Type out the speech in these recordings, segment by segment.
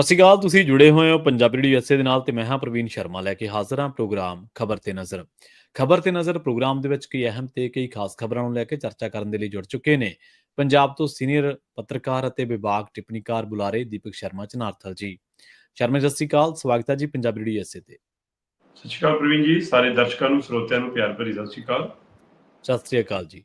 ਸਤਿ ਸ਼੍ਰੀ ਅਕਾਲ ਤੁਸੀਂ ਜੁੜੇ ਹੋਏ ਹੋ ਪੰਜਾਬੀ ਰੇਡੀਓ ਐਸਏ ਦੇ ਨਾਲ ਤੇ ਮੈਂ ਹਾਂ ਪ੍ਰਵੀਨ ਸ਼ਰਮਾ ਲੈ ਕੇ ਹਾਜ਼ਰ ਹਾਂ ਪ੍ਰੋਗਰਾਮ ਖਬਰ ਤੇ ਨਜ਼ਰ। ਖਬਰ ਤੇ ਨਜ਼ਰ ਪ੍ਰੋਗਰਾਮ ਦੇ ਵਿੱਚ ਕਈ ਅਹਿਮ ਤੇ ਕਈ ਖਾਸ ਖਬਰਾਂ ਨੂੰ ਲੈ ਕੇ ਚਰਚਾ ਕਰਨ ਦੇ ਲਈ ਜੁੜ ਚੁੱਕੇ ਨੇ। ਪੰਜਾਬ ਤੋਂ ਸੀਨੀਅਰ ਪੱਤਰਕਾਰ ਅਤੇ ਵਿਭਾਗ ਟਿੱਪਣੀਕਾਰ ਬੁਲਾਰੇ ਦੀਪਕ ਸ਼ਰਮਾ ਚਨਾਰਥਲ ਜੀ। ਸ਼ਰਮਾ ਜੀ, ਸਤਿ ਸ਼੍ਰੀ ਅਕਾਲ ਸਵਾਗਤ ਹੈ ਜੀ ਪੰਜਾਬੀ ਰੇਡੀਓ ਐਸਏ ਤੇ। ਸਤਿ ਸ਼੍ਰੀ ਅਕਾਲ ਪ੍ਰਵੀਨ ਜੀ ਸਾਰੇ ਦਰਸ਼ਕਾਂ ਨੂੰ ਸਰੋਤਿਆਂ ਨੂੰ ਪਿਆਰ ਭਰੀ ਸਤਿ ਸ਼੍ਰੀ ਅਕਾਲ। ਸਤਿ ਸ਼੍ਰੀ ਅਕਾਲ ਜੀ।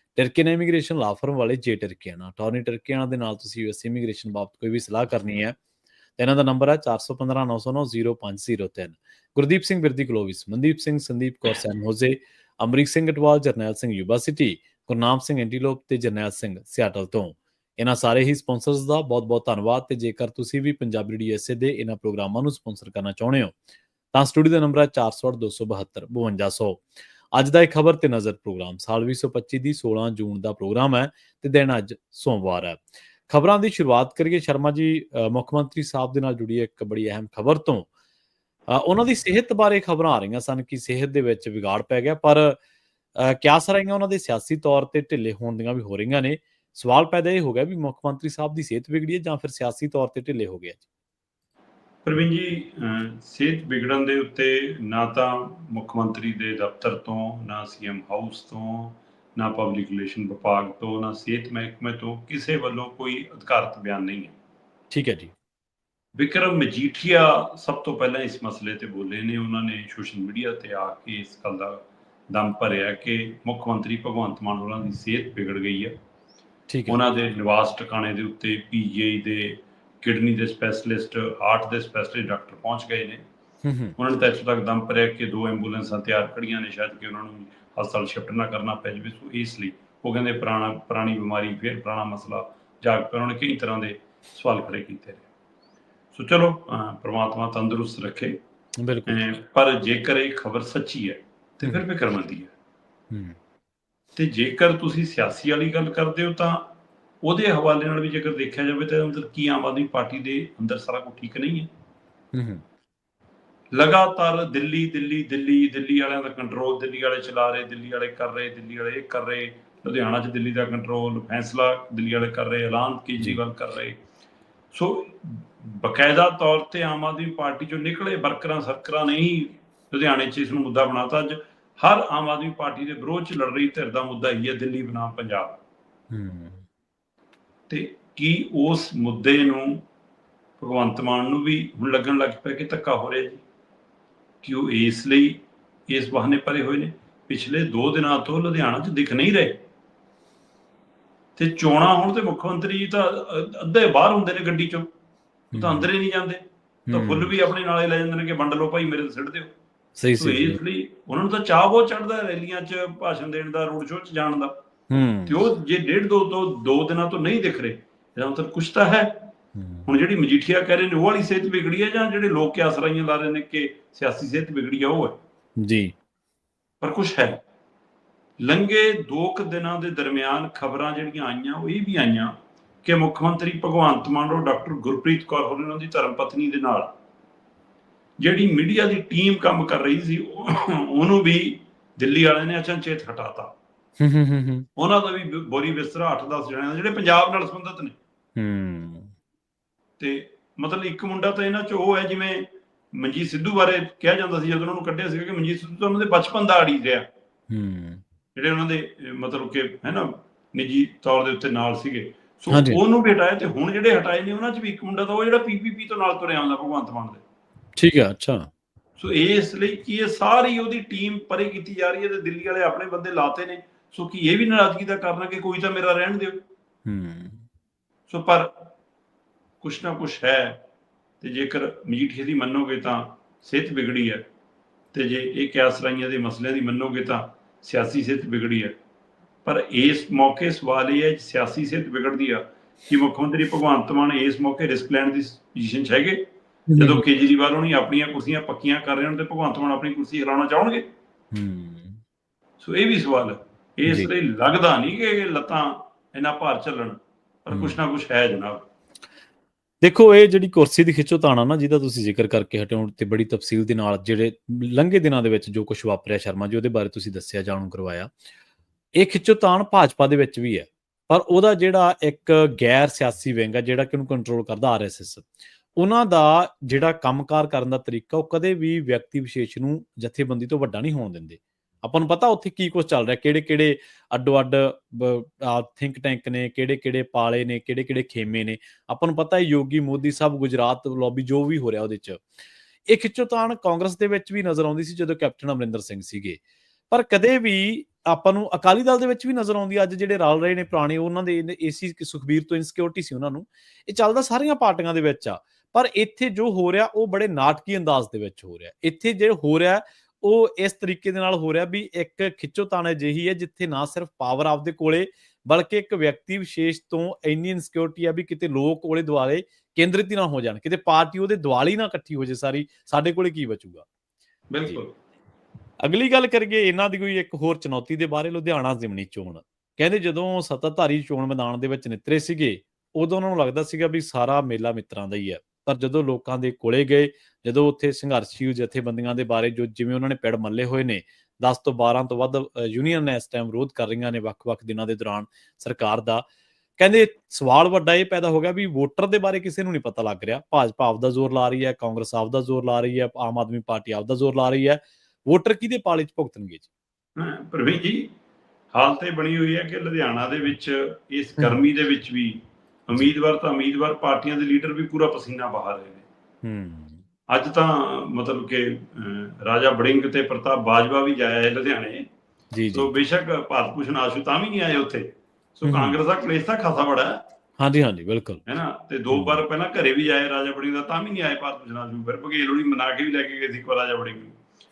ਤੇ ਨੇ ਇਮੀਗ੍ਰੇਸ਼ਨ ਲਾ ਫਰਮ ਵਾਲੇ ਜੇ ਟਰਕੀਆਨਾ ਟੌਰਨੀ ਟਰਕੀਆਨਾ ਦੇ ਨਾਲ ਤੁਸੀਂ ਯੂਐਸ ਇਮੀਗ੍ਰੇਸ਼ਨ ਬਾਬਤ ਕੋਈ ਵੀ ਸਲਾਹ ਕਰਨੀ ਹੈ, ਤੇ ਇਹਨਾਂ ਦਾ ਨੰਬਰ ਹੈ 4159090503 Gurdeep Singh Birdi Clovis Mandeep Singh, Sandeep Kaur San Jose, Amrik Singh Atwal, Jarnail Singh Yuba City, Gurnam Singh Antelope ਤੇ ਜਰਨੈਲ ਸਿੰਘ ਸਿਆਟਲ ਤੋਂ। ਇਹਨਾਂ ਸਾਰੇ ਹੀ ਸਪਾਂਸਰਸ ਦਾ ਬਹੁਤ-ਬਹੁਤ ਧੰਨਵਾਦ, ਤੇ ਜੇਕਰ ਤੁਸੀਂ ਵੀ ਪੰਜਾਬੀ ਡੀਐਸਏ ਦੇ ਇਹਨਾਂ ਪ੍ਰੋਗਰਾਮਾਂ ਨੂੰ ਸਪਾਂਸਰ ਕਰਨਾ ਚਾਹੁੰਦੇ ਹੋ, ਤਾਂ ਸਟੂਡੀਓ ਦਾ ਨੰਬਰ ਹੈ 408272 5200 ਅੱਜ ਦਾ ਇੱਕ ਖਬਰ ਤੇ ਨਜ਼ਰ ਪ੍ਰੋਗਰਾਮ। ਸਾਲ 2025 ਦੀ 16 ਜੂਨ ਦਾ ਪ੍ਰੋਗਰਾਮ ਹੈ ਤੇ ਦਿਨ ਅੱਜ ਸੋਮਵਾਰ ਹੈ। ਖਬਰਾਂ ਦੀ ਸ਼ੁਰੂਆਤ ਕਰੀਏ। ਸ਼ਰਮਾ ਜੀ ਮੁੱਖ ਮੰਤਰੀ ਸਾਹਿਬ ਦੇ ਨਾਲ ਜੁੜੀ ਇੱਕ ਬੜੀ ਅਹਿਮ ਖਬਰ ਤੋਂ। ਅ, ਉਹਨਾਂ ਦੀ ਸਿਹਤ ਬਾਰੇ ਖਬਰਾਂ ਆ ਰਹੀਆਂ ਸਨ ਕਿ ਸਿਹਤ ਦੇ ਵਿੱਚ ਵਿਗਾੜ ਪੈ ਗਿਆ ਪਰ ਅ, ਕਿਆਸ ਰਹੀਆਂ ਉਹਨਾਂ ਦੇ ਸਿਆਸੀ ਤੌਰ ਤੇ ਢਿੱਲੇ ਹੋਣ ਦੀਆਂ ਵੀ ਹੋ ਰਹੀਆਂ ਨੇ। ਸਵਾਲ ਪੈਦਾ ਇਹ ਹੋ ਗਿਆ ਵੀ ਮੁੱਖ ਮੰਤਰੀ ਸਾਹਿਬ ਦੀ ਸਿਹਤ ਵਿਗੜੀ ਹੈ ਜਾਂ ਫਿਰ ਸਿਆਸੀ ਤੌਰ ਤੇ ਢਿੱਲੇ ਹੋ ਗਿਆ ਪ੍ਰਵੀਨ ਜੀ ਸਿਹਤ ਵਿਗੜਨ ਦੇ ਉੱਤੇ ਨਾ ਤਾਂ ਮੁੱਖ ਮੰਤਰੀ ਦੇ ਦਫ਼ਤਰ ਤੋਂ ਨਾ ਸੀਐਮ ਹਾਊਸ ਤੋਂ ਨਾ ਪਬਲਿਕ ਰਿਲੇਸ਼ਨ ਵਿਭਾਗ ਤੋਂ ਨਾ ਸਿਹਤ ਮਹਿਕਮੇ ਤੋਂ ਕਿਸੇ ਵੱਲੋਂ ਕੋਈ ਅਧਿਕਾਰਤ ਬਿਆਨ ਨਹੀਂ ਹੈ। ਠੀਕ ਹੈ ਜੀ। ਵਿਕਰਮ ਮਜੀਠੀਆ ਸਭ ਤੋਂ ਪਹਿਲਾਂ ਇਸ ਮਸਲੇ ਤੇ ਬੋਲੇ ਨੇ। ਉਹਨਾਂ ਨੇ ਸੋਸ਼ਲ ਮੀਡੀਆ ਤੇ ਆ ਕੇ ਇਸ ਗੱਲ ਦਾ ਦਮ ਭਰਿਆ ਕਿ ਮੁੱਖ ਮੰਤਰੀ ਭਗਵੰਤ ਮਾਨ ਹੋਰਾਂ ਦੀ ਸਿਹਤ ਵਿਗੜ ਗਈ ਹੈ। ਠੀਕ ਹੈ। ਉਹਨਾਂ ਦੇ ਨਿਵਾਸ ਟਿਕਾਣੇ ਦੇ ਉੱਤੇ ਪੀਜੀਆਈ ਦੇ ਕਿਡਨੀ ਦੇ ਸਪੈਸ਼ਲਿਸਟ ਹਾਰਟ ਦੇ ਸਪੈਸ਼ਲਿਸਟ ਡਾਕਟਰ ਪਹੁੰਚ ਗਏ ਨੇ। ਉਹਨਾਂ ਨੇ ਤਾਂ ਇੱਥੋਂ ਤੱਕ ਦਮ ਭਰਿਆ ਕਿ ਦੋ ਐਂਬੂਲੈਂਸਾਂ ਤਿਆਰ ਖੜੀਆਂ ਨੇ ਸ਼ਾਇਦ ਕਿ ਉਹਨਾਂ ਨੂੰ ਹਸਪਤਾਲ ਸ਼ਿਫਟ ਨਾ ਕਰਨਾ ਪੈ ਜਾਵੇ। ਸੋ ਇਸ ਲਈ ਉਹ ਕਹਿੰਦੇ ਪੁਰਾਣਾ ਪੁਰਾਣੀ ਬਿਮਾਰੀ ਫਿਰ ਪੁਰਾਣਾ ਮਸਲਾ ਜਾਗ ਪਿਆ ਉਹਨਾਂ ਨੇ ਕਈ ਤਰ੍ਹਾਂ ਦੇ ਸਵਾਲ ਖੜੇ ਕੀਤੇ ਨੇ। ਸੋ ਚਲੋ ਪ੍ਰਮਾਤਮਾ ਤੰਦਰੁਸਤ ਰੱਖੇ। ਬਿਲਕੁਲ। ਪਰ ਜੇਕਰ ਇਹ ਖਬਰ ਸੱਚੀ ਹੈ ਤੇ ਫਿਰ ਫਿਕਰਮੰਦੀ ਹੈ। ਹੂੰ। ਤੇ ਜੇਕਰ ਤੁਸੀਂ ਸਿਆਸੀ ਵਾਲੀ ਗੱਲ ਕਰਦੇ ਹੋ ਤਾਂ ਉਹਦੇ ਹਵਾਲੇ ਨਾਲ ਵੀ ਜੇਕਰ ਦੇਖਿਆ ਜਾਵੇ ਤਾਂ ਅੰਦਰ ਕੀ ਆਮ ਆਦਮੀ ਪਾਰਟੀ ਦੇ ਅੰਦਰ ਸਾਰਾ ਕੁਝ ਠੀਕ ਨਹੀਂ ਹੈ। ਲਗਾਤਾਰ ਦਿੱਲੀ ਦਿੱਲੀ ਦਿੱਲੀ ਦਿੱਲੀ ਵਾਲਿਆਂ ਦਾ ਕੰਟਰੋਲ ਦਿੱਲੀ ਵਾਲੇ ਚਲਾ ਰਹੇ ਦਿੱਲੀ ਵਾਲੇ ਕਰ ਰਹੇ ਦਿੱਲੀ ਵਾਲੇ ਇਹ ਕਰ ਰਹੇ ਲੁਧਿਆਣਾ 'ਚ ਦਿੱਲੀ ਦਾ ਕੰਟਰੋਲ ਫੈਸਲਾ ਦਿੱਲੀ ਵਾਲੇ ਕਰ ਰਹੇ ਐਲਾਨ ਕੇਜਰੀਵਾਲ ਕਰ ਰਹੇ। ਸੋ ਬਕਾਇਦਾ ਤੌਰ ਤੇ ਆਮ ਆਦਮੀ ਪਾਰਟੀ ਚੋਂ ਨਿਕਲੇ ਵਰਕਰਾਂ ਸਰਕਰਾਂ ਨੇ ਹੀ ਲੁਧਿਆਣੇ 'ਚ ਇਸ ਨੂੰ ਮੁੱਦਾ ਬਣਾਤਾ ਅੱਜ। ਹਰ ਆਮ ਆਦਮੀ ਪਾਰਟੀ ਦੇ ਵਿਰੋਧ 'ਚ ਲੜ ਰਹੀ ਧਿਰ ਦਾ ਮੁੱਦਾ ਹੀ ਹੈ ਦਿੱਲੀ ਬਨਾਮ ਪੰਜਾਬ। ਹੂੰ। ਤੇ ਕੀ ਉਸ ਮੁੱਦੇ ਨੂੰ ਭਗਵੰਤ ਮਾਨ ਨੂੰ ਵੀ ਹੁਣ ਲੱਗਣ ਲੱਗ ਪਿਆ ਕਿ ਧੱਕਾ ਹੋ ਰਿਹਾ ਜੀ? ਕਿ ਉਹ ਇਸ ਲਈ ਇਸ ਬਹਾਨੇ ਪਰੇ ਹੋਏ ਨੇ? ਪਿਛਲੇ 2 ਦਿਨਾਂ ਤੋਂ ਲੁਧਿਆਣਾ 'ਚ ਦਿਖ ਨਹੀਂ ਰਹੇ। ਤੇ ਚੋਣਾਂ ਹੁਣ ਤੇ ਮੁੱਖ ਮੰਤਰੀ ਤਾਂ ਅ- ਅੱਧੇ ਬਾਹਰ ਹੁੰਦੇ ਨੇ ਗੱਡੀ 'ਚੋਂ। ਤਾਂ ਅੰਦਰ ਹੀ ਨਹੀਂ ਜਾਂਦੇ। ਤਾਂ। ਫੁੱਲ ਵੀ ਆਪਣੇ ਨਾਲੇ ਲੈ ਜਾਂਦੇ ਨੇ ਕਿ ਵੰਡ ਲਓ ਭਾਈ ਮੇਰੇ ਤੇ ਸਿੱਟ ਦਿਓ। ਸਹੀ ਸਹੀ। ਇਸ ਲਈ ਉਹਨਾਂ ਨੂੰ ਤਾਂ ਚਾਹ ਬਹੁਤ ਚੜਦਾ ਰੈਲੀਆਂ 'ਚ ਭਾਸ਼ਣ ਦੇਣ ਦਾ ਰੋਡ ਸ਼ੋਅ 'ਚ ਜਾਣ ਦਾ। ਤੇ ਉਹ ਜੇ ਡੇਢ ਦੋ ਦੋ ਦੋ ਦਿਨਾਂ ਤੋਂ ਨਹੀਂ ਦਿਖ ਰਹੇ ਇਹਦਾ ਮਤਲਬ ਕੁਛ ਤਾਂ ਹੈ। ਹੁਣ ਜਿਹੜੀ ਮਜੀਠੀਆ ਕਹਿ ਰਹੇ ਨੇ ਉਹ ਵਾਲੀ ਸਿਹਤ ਵਿਗੜੀ ਹੈ ਜਾਂ ਜਿਹੜੇ ਲੋਕ ਕਿਆਸ ਰਾਈਆਂ ਲਾ ਰਹੇ ਨੇ ਕਿ ਸਿਆਸੀ ਸਿਹਤ ਵਿਗੜੀ ਆ ਉਹ ਹੈ? ਜੀ। ਪਰ ਕੁਛ ਹੈ। ਲੰਗੇ ਦੋ ਕੁ ਦਿਨਾਂ ਦੇ ਦਰਮਿਆਨ ਖਬਰਾਂ ਜਿਹੜੀਆਂ ਆਈਆਂ ਉਹ ਇਹ ਵੀ ਆਈਆਂ ਕਿ ਮੁੱਖ ਮੰਤਰੀ ਭਗਵੰਤ ਮਾਨ ਔਰ ਡਾਕਟਰ ਗੁਰਪ੍ਰੀਤ ਕੌਰ ਹੋਰ ਉਹਨਾਂ ਦੀ ਧਰਮ ਪਤਨੀ ਦੇ ਨਾਲ ਜਿਹੜੀ ਮੀਡੀਆ ਦੀ ਟੀਮ ਕੰਮ ਕਰ ਰਹੀ ਸੀ ਉਹ- ਉਹਨੂੰ ਵੀ ਦਿੱਲੀ ਵਾਲਿਆਂ ਨੇ ਅਚਨਚੇਤ ਹਟਾਤਾ। ਹੂੰ ਹੂੰ ਉਹਨਾਂ ਦਾ ਵੀ ਬੋਰੀ ਬਿਸਤਰਾ 8-10 ਜਣਿਆਂ ਦਾ ਜਿਹੜੇ ਪੰਜਾਬ ਨਾਲ ਸੰਬੰਧਿਤ ਨੇ। ਹੂੰ। ਤੇ ਮਤਲਬ ਇੱਕ ਮੁੰਡਾ ਤਾਂ ਇਹਨਾਂ ਚ ਉਹ ਹੈ ਜਿਵੇਂ ਮਨਜੀਤ ਸਿੱਧੂ ਬਾਰੇ ਕਿਹਾ ਜਾਂਦਾ ਸੀ ਜਦੋਂ ਉਹਨਾਂ ਨੂੰ ਕੱਢਿਆ ਸੀਗਾ ਕਿ ਮਨਜੀਤ ਸਿੱਧੂ ਤਾਂ ਉਹਨਾਂ ਦੇ ਬਚਪਨ ਦਾ ਆੜੀ ਰਿਹਾ। ਹੂੰ। ਜਿਹੜੇ ਉਹਨਾਂ ਦੇ ਮਤਲਬ ਕਿ ਹੈ ਨਾ ਨਿੱਜੀ ਤੌਰ ਦੇ ਉੱਤੇ ਨਾਲ ਸੀਗੇ। ਸੋ। ਉਹਨੂੰ ਵੀ ਹਟਾਇਆ ਤੇ ਹੁਣ ਜਿਹੜੇ ਹਟਾਏ ਨੇ ਉਹਨਾਂ ਚ ਵੀ ਇੱਕ ਮੁੰਡਾ ਤਾਂ ਉਹ ਜਿਹੜਾ ਪੀਪੀਪੀ ਤੋਂ ਨਾਲ ਤੁਰਿਆ ਆਉਂਦਾ ਭਗਵੰਤ ਮਾਨ ਦੇ। ਠੀਕ ਹੈ ਅੱਛਾ। ਸੋ ਇਸ ਲਈ ਕੀ ਇਹ ਸਾਰੀ ਉਹਦੀ ਟੀਮ ਪਰੇ ਕੀਤੀ ਜਾ ਰਹੀ ਹੈ ਤੇ ਦਿੱਲੀ ਵਾਲੇ ਆਪਣੇ ਬੰਦੇ ਲਾਤੇ ਨੇ। ਸੋ ਕੀ ਇਹ ਵੀ ਨਾਰਾਜ਼ਗੀ ਦਾ ਕਾਰਨ ਹੈ ਕਿ ਕੋਈ ਤਾਂ ਮੇਰਾ ਰਹਿਣ ਦਿਓ? ਹੂੰ। ਸੋ ਪਰ ਕੁਛ ਨਾ ਕੁਛ ਹੈ ਤੇ ਜੇਕਰ ਮਜੀਠੀਆ ਦੀ ਮੰਨੋਗੇ ਤਾਂ ਸਿਹਤ ਵਿਗੜੀ ਹੈ ਤੇ ਜੇ ਇਹ ਕਿਆਸ ਰਾਈਆਂ ਦੇ ਮਸਲਿਆਂ ਦੀ ਮੰਨੋਗੇ ਤਾਂ ਸਿਆਸੀ ਸਿਹਤ ਵਿਗੜੀ ਹੈ। ਪਰ ਇਸ ਮੌਕੇ ਸਵਾਲ ਇਹ ਹੈ ਸਿਆਸੀ ਸਿਹਤ ਵਿਗੜਦੀ ਆ ਕਿ ਮੁੱਖ ਮੰਤਰੀ ਭਗਵੰਤ ਮਾਨ ਇਸ ਮੌਕੇ ਰਿਸਕ ਲੈਣ ਦੀ ਪੋਜੀਸ਼ਨ 'ਚ ਹੈਗੇ? ਜਦੋਂ ਕੇਜਰੀਵਾਲ ਹੋਣੀ ਆਪਣੀਆਂ ਕੁਰਸੀਆਂ ਪੱਕੀਆਂ ਕਰ ਰਹੇ ਹੋਣ ਤੇ ਭਗਵੰਤ ਮਾਨ ਆਪਣੀ ਕੁਰਸੀ ਹਰਾਉਣਾ ਚਾਹਣਗੇ? ਹੂੰ। ਸੋ ਇਹ ਵੀ ਸਵਾਲ ਹੈ। ਇਸ। ਲਈ ਲੱਗਦਾ ਨਹੀਂ ਕਿ ਇਹ ਲੱਤਾਂ ਇੰਨਾ ਭਾਰ ਚੱਲਣ ਪਰ ਕੁਛ ਨਾ ਕੁਛ ਹੈ ਜਨਾਬ। ਦੇਖੋ ਇਹ ਜਿਹੜੀ ਕੁਰਸੀ ਦੀ ਖਿੱਚੋਤਾਣ ਆ ਨਾ ਜਿਹਦਾ ਤੁਸੀਂ ਜ਼ਿਕਰ ਕਰਕੇ ਹਟੇ ਤੇ ਬੜੀ ਤਫਸੀਲ ਦੇ ਨਾਲ ਜਿਹੜੇ ਲੰਘੇ ਦਿਨਾਂ ਦੇ ਵਿੱਚ ਜੋ ਕੁਝ ਵਾਪਰਿਆ ਸ਼ਰਮਾ ਜੀ ਉਹਦੇ ਬਾਰੇ ਤੁਸੀਂ ਦੱਸਿਆ ਜਾਣੂ ਕਰਵਾਇਆ। ਇਹ ਖਿੱਚੋਤਾਣ ਭਾਜਪਾ ਦੇ ਵਿੱਚ ਵੀ ਹੈ ਪਰ ਉਹਦਾ ਜਿਹੜਾ ਇੱਕ ਗੈਰ ਸਿਆਸੀ ਵਿੰਗ ਹੈ ਜਿਹੜਾ ਕਿ ਉਹਨੂੰ ਕੰਟਰੋਲ ਕਰਦਾ ਆਰਐਸਐਸ ਉਹਨਾਂ ਦਾ ਜਿਹੜਾ ਕੰਮਕਾਰ ਕਰਨ ਦਾ ਤਰੀਕਾ ਉਹ ਕਦੇ ਵੀ ਵਿਅਕਤੀ ਵਿਸ਼ੇਸ਼ ਨੂੰ ਜਥੇਬੰਦੀ ਤੋਂ ਵੱਡਾ ਨਹੀਂ ਹੋਣ ਦਿੰਦੇ। ਆਪਾਂ ਨੂੰ ਪਤਾ ਉੱਥੇ ਕੀ ਕੁਝ ਚੱਲ ਰਿਹਾ ਕਿਹੜੇ ਕਿਹੜੇ ਅੱਡੋ ਅੱਡ ਥਿੰਕ ਟੈਂਕ ਨੇ ਕਿਹੜੇ ਕਿਹੜੇ ਪਾਲੇ ਨੇ ਕਿਹੜੇ ਕਿਹੜੇ ਖੇਮੇ ਨੇ। ਆਪਾਂ ਨੂੰ ਪਤਾ ਹੈ ਯੋਗੀ, ਮੋਦੀ ਸਭ ਗੁਜਰਾਤ ਲੌਬੀ ਜੋ ਵੀ ਹੋ ਰਿਹਾ ਉਹਦੇ ਚ। ਇਹ ਖਿੱਚੋਤਾਣ ਕਾਂਗਰਸ ਦੇ ਵਿੱਚ ਵੀ ਨਜ਼ਰ ਆਉਂਦੀ ਸੀ ਜਦੋਂ ਕੈਪਟਨ ਅਮਰਿੰਦਰ ਸਿੰਘ ਸੀਗੇ। ਪਰ ਕਦੇ ਵੀ ਆਪਾਂ ਨੂੰ ਅਕਾਲੀ ਦਲ ਦੇ ਵਿੱਚ ਵੀ ਨਜ਼ਰ ਆਉਂਦੀ ਅੱਜ ਜਿਹੜੇ ਰਲ ਰਹੇ ਨੇ ਪੁਰਾਣੇ, ਉਹਨਾਂ ਦੇ ਏਸੀ ਸੁਖਬੀਰ ਤੋਂ ਇਨਸਿਕਿਉਰਿਟੀ ਸੀ ਉਹਨਾਂ ਨੂੰ। ਇਹ ਚੱਲਦਾ ਸਾਰੀਆਂ ਪਾਰਟੀਆਂ ਦੇ ਵਿੱਚ ਆ। ਪਰ ਇੱਥੇ ਜੋ ਹੋ ਰਿਹਾ, ਉਹ ਬੜੇ ਨਾਟਕੀ ਅੰਦਾਜ਼ ਦੇ ਵਿੱਚ ਹੋ ਰਿਹਾ। ਇੱਥੇ ਜੇ ਹੋ ਰਿਹਾ ਉਹ ਇਸ ਤਰੀਕੇ ਦੇ ਨਾਲ ਹੋ ਰਿਹਾ ਵੀ ਇੱਕ ਖਿੱਚੋਤਾਣ ਅਜਿਹੀ ਹੈ ਜਿੱਥੇ ਨਾ ਸਿਰਫ ਪਾਵਰ ਆਪਦੇ ਕੋਲੇ ਬਲਕਿ ਇੱਕ ਵਿਅਕਤੀ ਵਿਸ਼ੇਸ਼ ਤੋਂ ਇੰਨੀ ਇਨਸਿਕਿਉਰਿਟੀ ਆ ਵੀ ਕਿਤੇ ਲੋਕ ਕੋਲੇ ਦੁਆਲੇ ਕੇਂਦਰਿਤ ਹੀ ਨਾ ਹੋ ਜਾਣ ਕਿਤੇ ਪਾਰਟੀ ਉਹਦੇ ਦੁਆਲੇ ਨਾ ਇਕੱਠੀ ਹੋ ਜੇ ਸਾਰੀ ਸਾਡੇ ਕੋਲੇ ਕੀ ਬਚੂਗਾ? ਬਿਲਕੁਲ। ਅਗਲੀ ਗੱਲ ਕਰੀਏ ਇਹਨਾਂ ਦੀ ਕੋਈ ਇੱਕ ਹੋਰ ਚੁਣੌਤੀ ਦੇ ਬਾਰੇ ਲੁਧਿਆਣਾ ਜ਼ਿਮਨੀ ਚੋਣ ਕਹਿੰਦੇ ਜਦੋਂ ਸੱਤਾਧਾਰੀ ਚੋਣ ਮੈਦਾਨ ਦੇ ਵਿੱਚ ਨਿਤਰੇ ਸੀਗੇ ਉਦੋਂ ਉਹਨਾਂ ਨੂੰ ਲੱਗਦਾ ਸੀਗਾ ਵੀ ਸਾਰਾ ਮੇਲਾ ਮਿੱਤਰਾਂ ਦਾ ਹੀ ਹੈ। ਪਰ ਜਦੋਂ ਲੋਕਾਂ ਦੇ ਕੋਲੇ ਗਏ ਜਦੋਂ ਉੱਥੇ ਸੰਘਰਸ਼ੀ ਜਥੇਬੰਦੀਆਂ ਦੇ ਬਾਰੇ ਜੋ ਜਿਵੇਂ ਉਹਨਾਂ ਨੇ ਪਿੜ ਮੱਲੇ ਹੋਏ ਨੇ 10 ਤੋਂ 12 ਤੋਂ ਵੱਧ ਯੂਨੀਅਨ ਨੇ ਇਸ ਟਾਈਮ ਵਿਰੋਧ ਕਰ ਰਹੀਆਂ ਨੇ ਵੱਖ-ਵੱਖ ਦਿਨਾਂ ਦੇ ਦੌਰਾਨ ਸਰਕਾਰ ਦਾ। ਕਹਿੰਦੇ ਸਵਾਲ ਵੱਡਾ ਇਹ ਪੈਦਾ ਹੋ ਗਿਆ ਵੀ ਵੋਟਰ ਦੇ ਬਾਰੇ ਕਿਸੇ ਨੂੰ ਨਹੀਂ ਪਤਾ ਲੱਗ ਰਿਹਾ। ਭਾਜਪਾ ਆਪਦਾ ਜ਼ੋਰ ਲਾ ਰਹੀ ਹੈ ਕਾਂਗਰਸ ਆਪਦਾ ਜ਼ੋਰ ਲਾ ਰਹੀ ਹੈ ਆਮ ਆਦਮੀ ਪਾਰਟੀ ਆਪਦਾ ਜ਼ੋਰ ਲਾ ਰਹੀ ਹੈ। ਵੋਟਰ ਕਿਹਦੇ ਪਾਲੇ 'ਚ ਭੁਗਤਣਗੇ ਜੀ? ਹਾਂ, ਪ੍ਰਵੀਨ ਜੀ ਹਾਲਤ ਇਹ ਬਣੀ ਹੋਈ ਹੈ ਕਿ ਲੁਧਿਆਣਾ ਦੇ ਵਿੱਚ ਇਸ ਗਰਮੀ ਦੇ ਵਿੱਚ ਵੀ ਉਮੀਦਵਾਰ ਤਾਂ ਉਮੀਦਵਾਰ ਪਾਰਟੀਆਂ ਦੇ ਲੀਡਰ ਵੀ ਪੂਰਾ ਪਸੀਨਾ ਬਹਾ ਰਹੇ ਨੇ। ਹੂੰ। ਅੱਜ ਤਾਂ ਮਤਲਬ ਕਿ ਰਾਜਾ ਬੜਿੰਗ ਤੇ ਪ੍ਰਤਾਪ ਬਾਜਵਾ ਵੀ ਜਾਇਆ ਹੈ ਲੁਧਿਆਣੇ। ਜੀ ਸੋ ਜੀ ਬੇਸ਼ੱਕ ਭਾਰਤ ਭੂਸ਼ਣ ਆਸ਼ੂ ਤਾਂ ਵੀ ਨਹੀਂ ਆਏ ਉੱਥੇ। ਸੋ। ਕਾਂਗਰਸ ਦਾ ਕਲੇਸ਼ ਤਾਂ ਖਾਸਾ ਬੜਾ ਹੈ। ਹਾਂਜੀ ਹਾਂਜੀ ਬਿਲਕੁਲ। ਹੈ ਨਾ? ਤੇ ਦੋ। ਵਾਰ ਪਹਿਲਾਂ ਘਰੇ ਵੀ ਆਏ ਰਾਜਾ ਬੜਿੰਗ ਦਾ ਤਾਂ ਵੀ ਨਹੀਂ ਆਏ ਭਾਰਤ ਭੂਸ਼ਣ ਆਸ਼ੂ। ਫਿਰ ਬਘੇਲ ਹੋਣੀ ਮਨਾ ਕੇ ਵੀ ਲੈ ਕੇ ਗਏ ਸੀ ਕੋ ਰਾਜਾ ਬੜਿੰਗ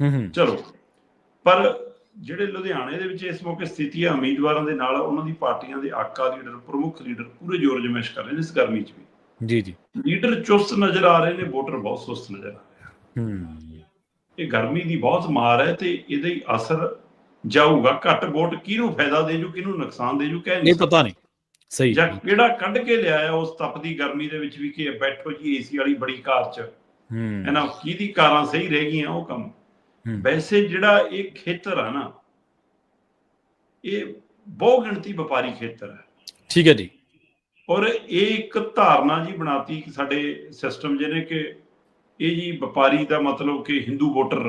ਹੂੰ ਹੂੰ। ਚਲੋ। ਪਰ ਜਿਹੜੇ ਲੁਧਿਆਣੇ ਦੇ ਵਿੱਚ ਇਸ ਮੌਕੇ ਸਥਿਤੀ ਹੈ ਉਮੀਦਵਾਰਾਂ ਦੇ ਨਾਲ ਉਹਨਾਂ ਦੀ ਪਾਰਟੀਆਂ ਦੇ ਆਕਾ ਲੀਡਰ ਪ੍ਰਮੁੱਖ ਲੀਡਰ ਪੂਰੇ ਜ਼ੋਰ ਜਮੈਸ਼ ਕਰ ਰਹੇ ਨੇ ਇਸ ਗਰਮੀ 'ਚ ਵੀ। ਜੀ ਜੀ। ਲੀਡਰ ਚੁਸਤ ਨਜ਼ਰ ਆ ਰਹੇ ਨੇ ਵੋਟਰ ਬਹੁਤ ਸੁਸਤ ਨਜ਼ਰ ਆ ਰਹੇ ਹੂੰ। ਇਹ ਗਰਮੀ ਦੀ ਬਹੁਤ ਮਾਰ ਹੈ ਤੇ ਇਹਦਾ ਹੀ ਅਸਰ ਜਾਊਗਾ। ਘੱਟ ਵੋਟ ਕਿਹਨੂੰ ਫਾਇਦਾ ਦੇ ਜੂ ਕਿਹਨੂੰ ਨੁਕਸਾਨ ਦੇ ਜੂ ਕਹਿ ਨਹੀਂ ਪਤਾ ਨਹੀਂ। ਸਹੀ। ਜਾਂ ਕਿਹੜਾ ਕੱਢ ਕੇ ਲਿਆਇਆ ਉਸ ਤਪਦੀ ਗਰਮੀ ਦੇ ਵਿੱਚ ਵੀ ਕਿ ਬੈਠੋ ਜੀ ਏਸੀ ਵਾਲੀ ਬੜੀ ਕਾਰ 'ਚ। ਹੂੰ। ਹੈ ਨਾ ਕਿਹਦੀ ਕਾਰਾਂ ਸਹੀ ਰਹਿ ਗਈਆਂ ਉਹ ਕੰਮ। ਵੈਸੇ ਜਿਹੜਾ ਇਹ ਖੇਤਰ ਆ ਨਾ ਇਹ ਬਹੁ ਗਿਣਤੀ ਵਪਾਰੀ ਖੇਤਰ ਹੈ। ਠੀਕ ਹੈ ਜੀ। ਔਰ ਇਹ ਇੱਕ ਧਾਰਨਾ ਜੀ ਬਣਾਤੀ ਕਿ ਸਾਡੇ ਸਿਸਟਮ ਜਿਹਨੇ ਕਿ ਇਹ ਜੀ ਵਪਾਰੀ ਦਾ ਮਤਲਬ ਕਿ ਹਿੰਦੂ ਵੋਟਰ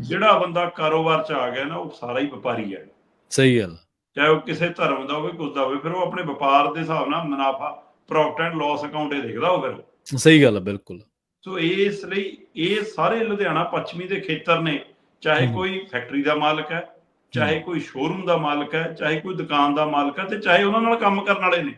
ਜਿਹੜਾ ਬੰਦਾ ਕਾਰੋਬਾਰ 'ਚ ਆ ਗਿਆ ਨਾ ਉਹ ਸਾਰਾ ਹੀ ਵਪਾਰੀ ਹੈ ਸਹੀ ਗੱਲ। ਚਾਹੇ ਉਹ ਕਿਸੇ ਧਰਮ ਦਾ ਹੋਵੇ ਕੁਝ ਦਾ ਹੋਵੇ ਫਿਰ ਉਹ ਆਪਣੇ ਵਪਾਰ ਦੇ ਹਿਸਾਬ ਨਾਲ ਮੁਨਾਫਾ ਪ੍ਰੋਫਿਟ ਐਂਡ ਲਾਸ ਅਕਾਊਂਟ ਇਹ ਦੇਖਦਾ ਉਹ ਫਿਰ। ਸਹੀ ਗੱਲ ਹੈ ਬਿਲਕੁਲ। ਸੋ ਇਸ ਲਈ ਇਹ ਸਾਰੇ ਲੁਧਿਆਣਾ ਪੱਛਮੀ ਦੇ ਖੇਤਰ ਨੇ ਚਾਹੇ। ਕੋਈ ਫੈਕਟਰੀ ਦਾ ਮਾਲਕ ਹੈ ਚਾਹੇ ਕੋਈ ਸ਼ੋਰੂਮ ਦਾ ਮਾਲਕ ਹੈ ਚਾਹੇ ਕੋਈ ਦੁਕਾਨ ਦਾ ਮਾਲਕ ਹੈ ਤੇ ਚਾਹੇ ਉਹਨਾਂ ਨਾਲ ਕੰਮ ਕਰਨ ਵਾਲੇ ਨੇ।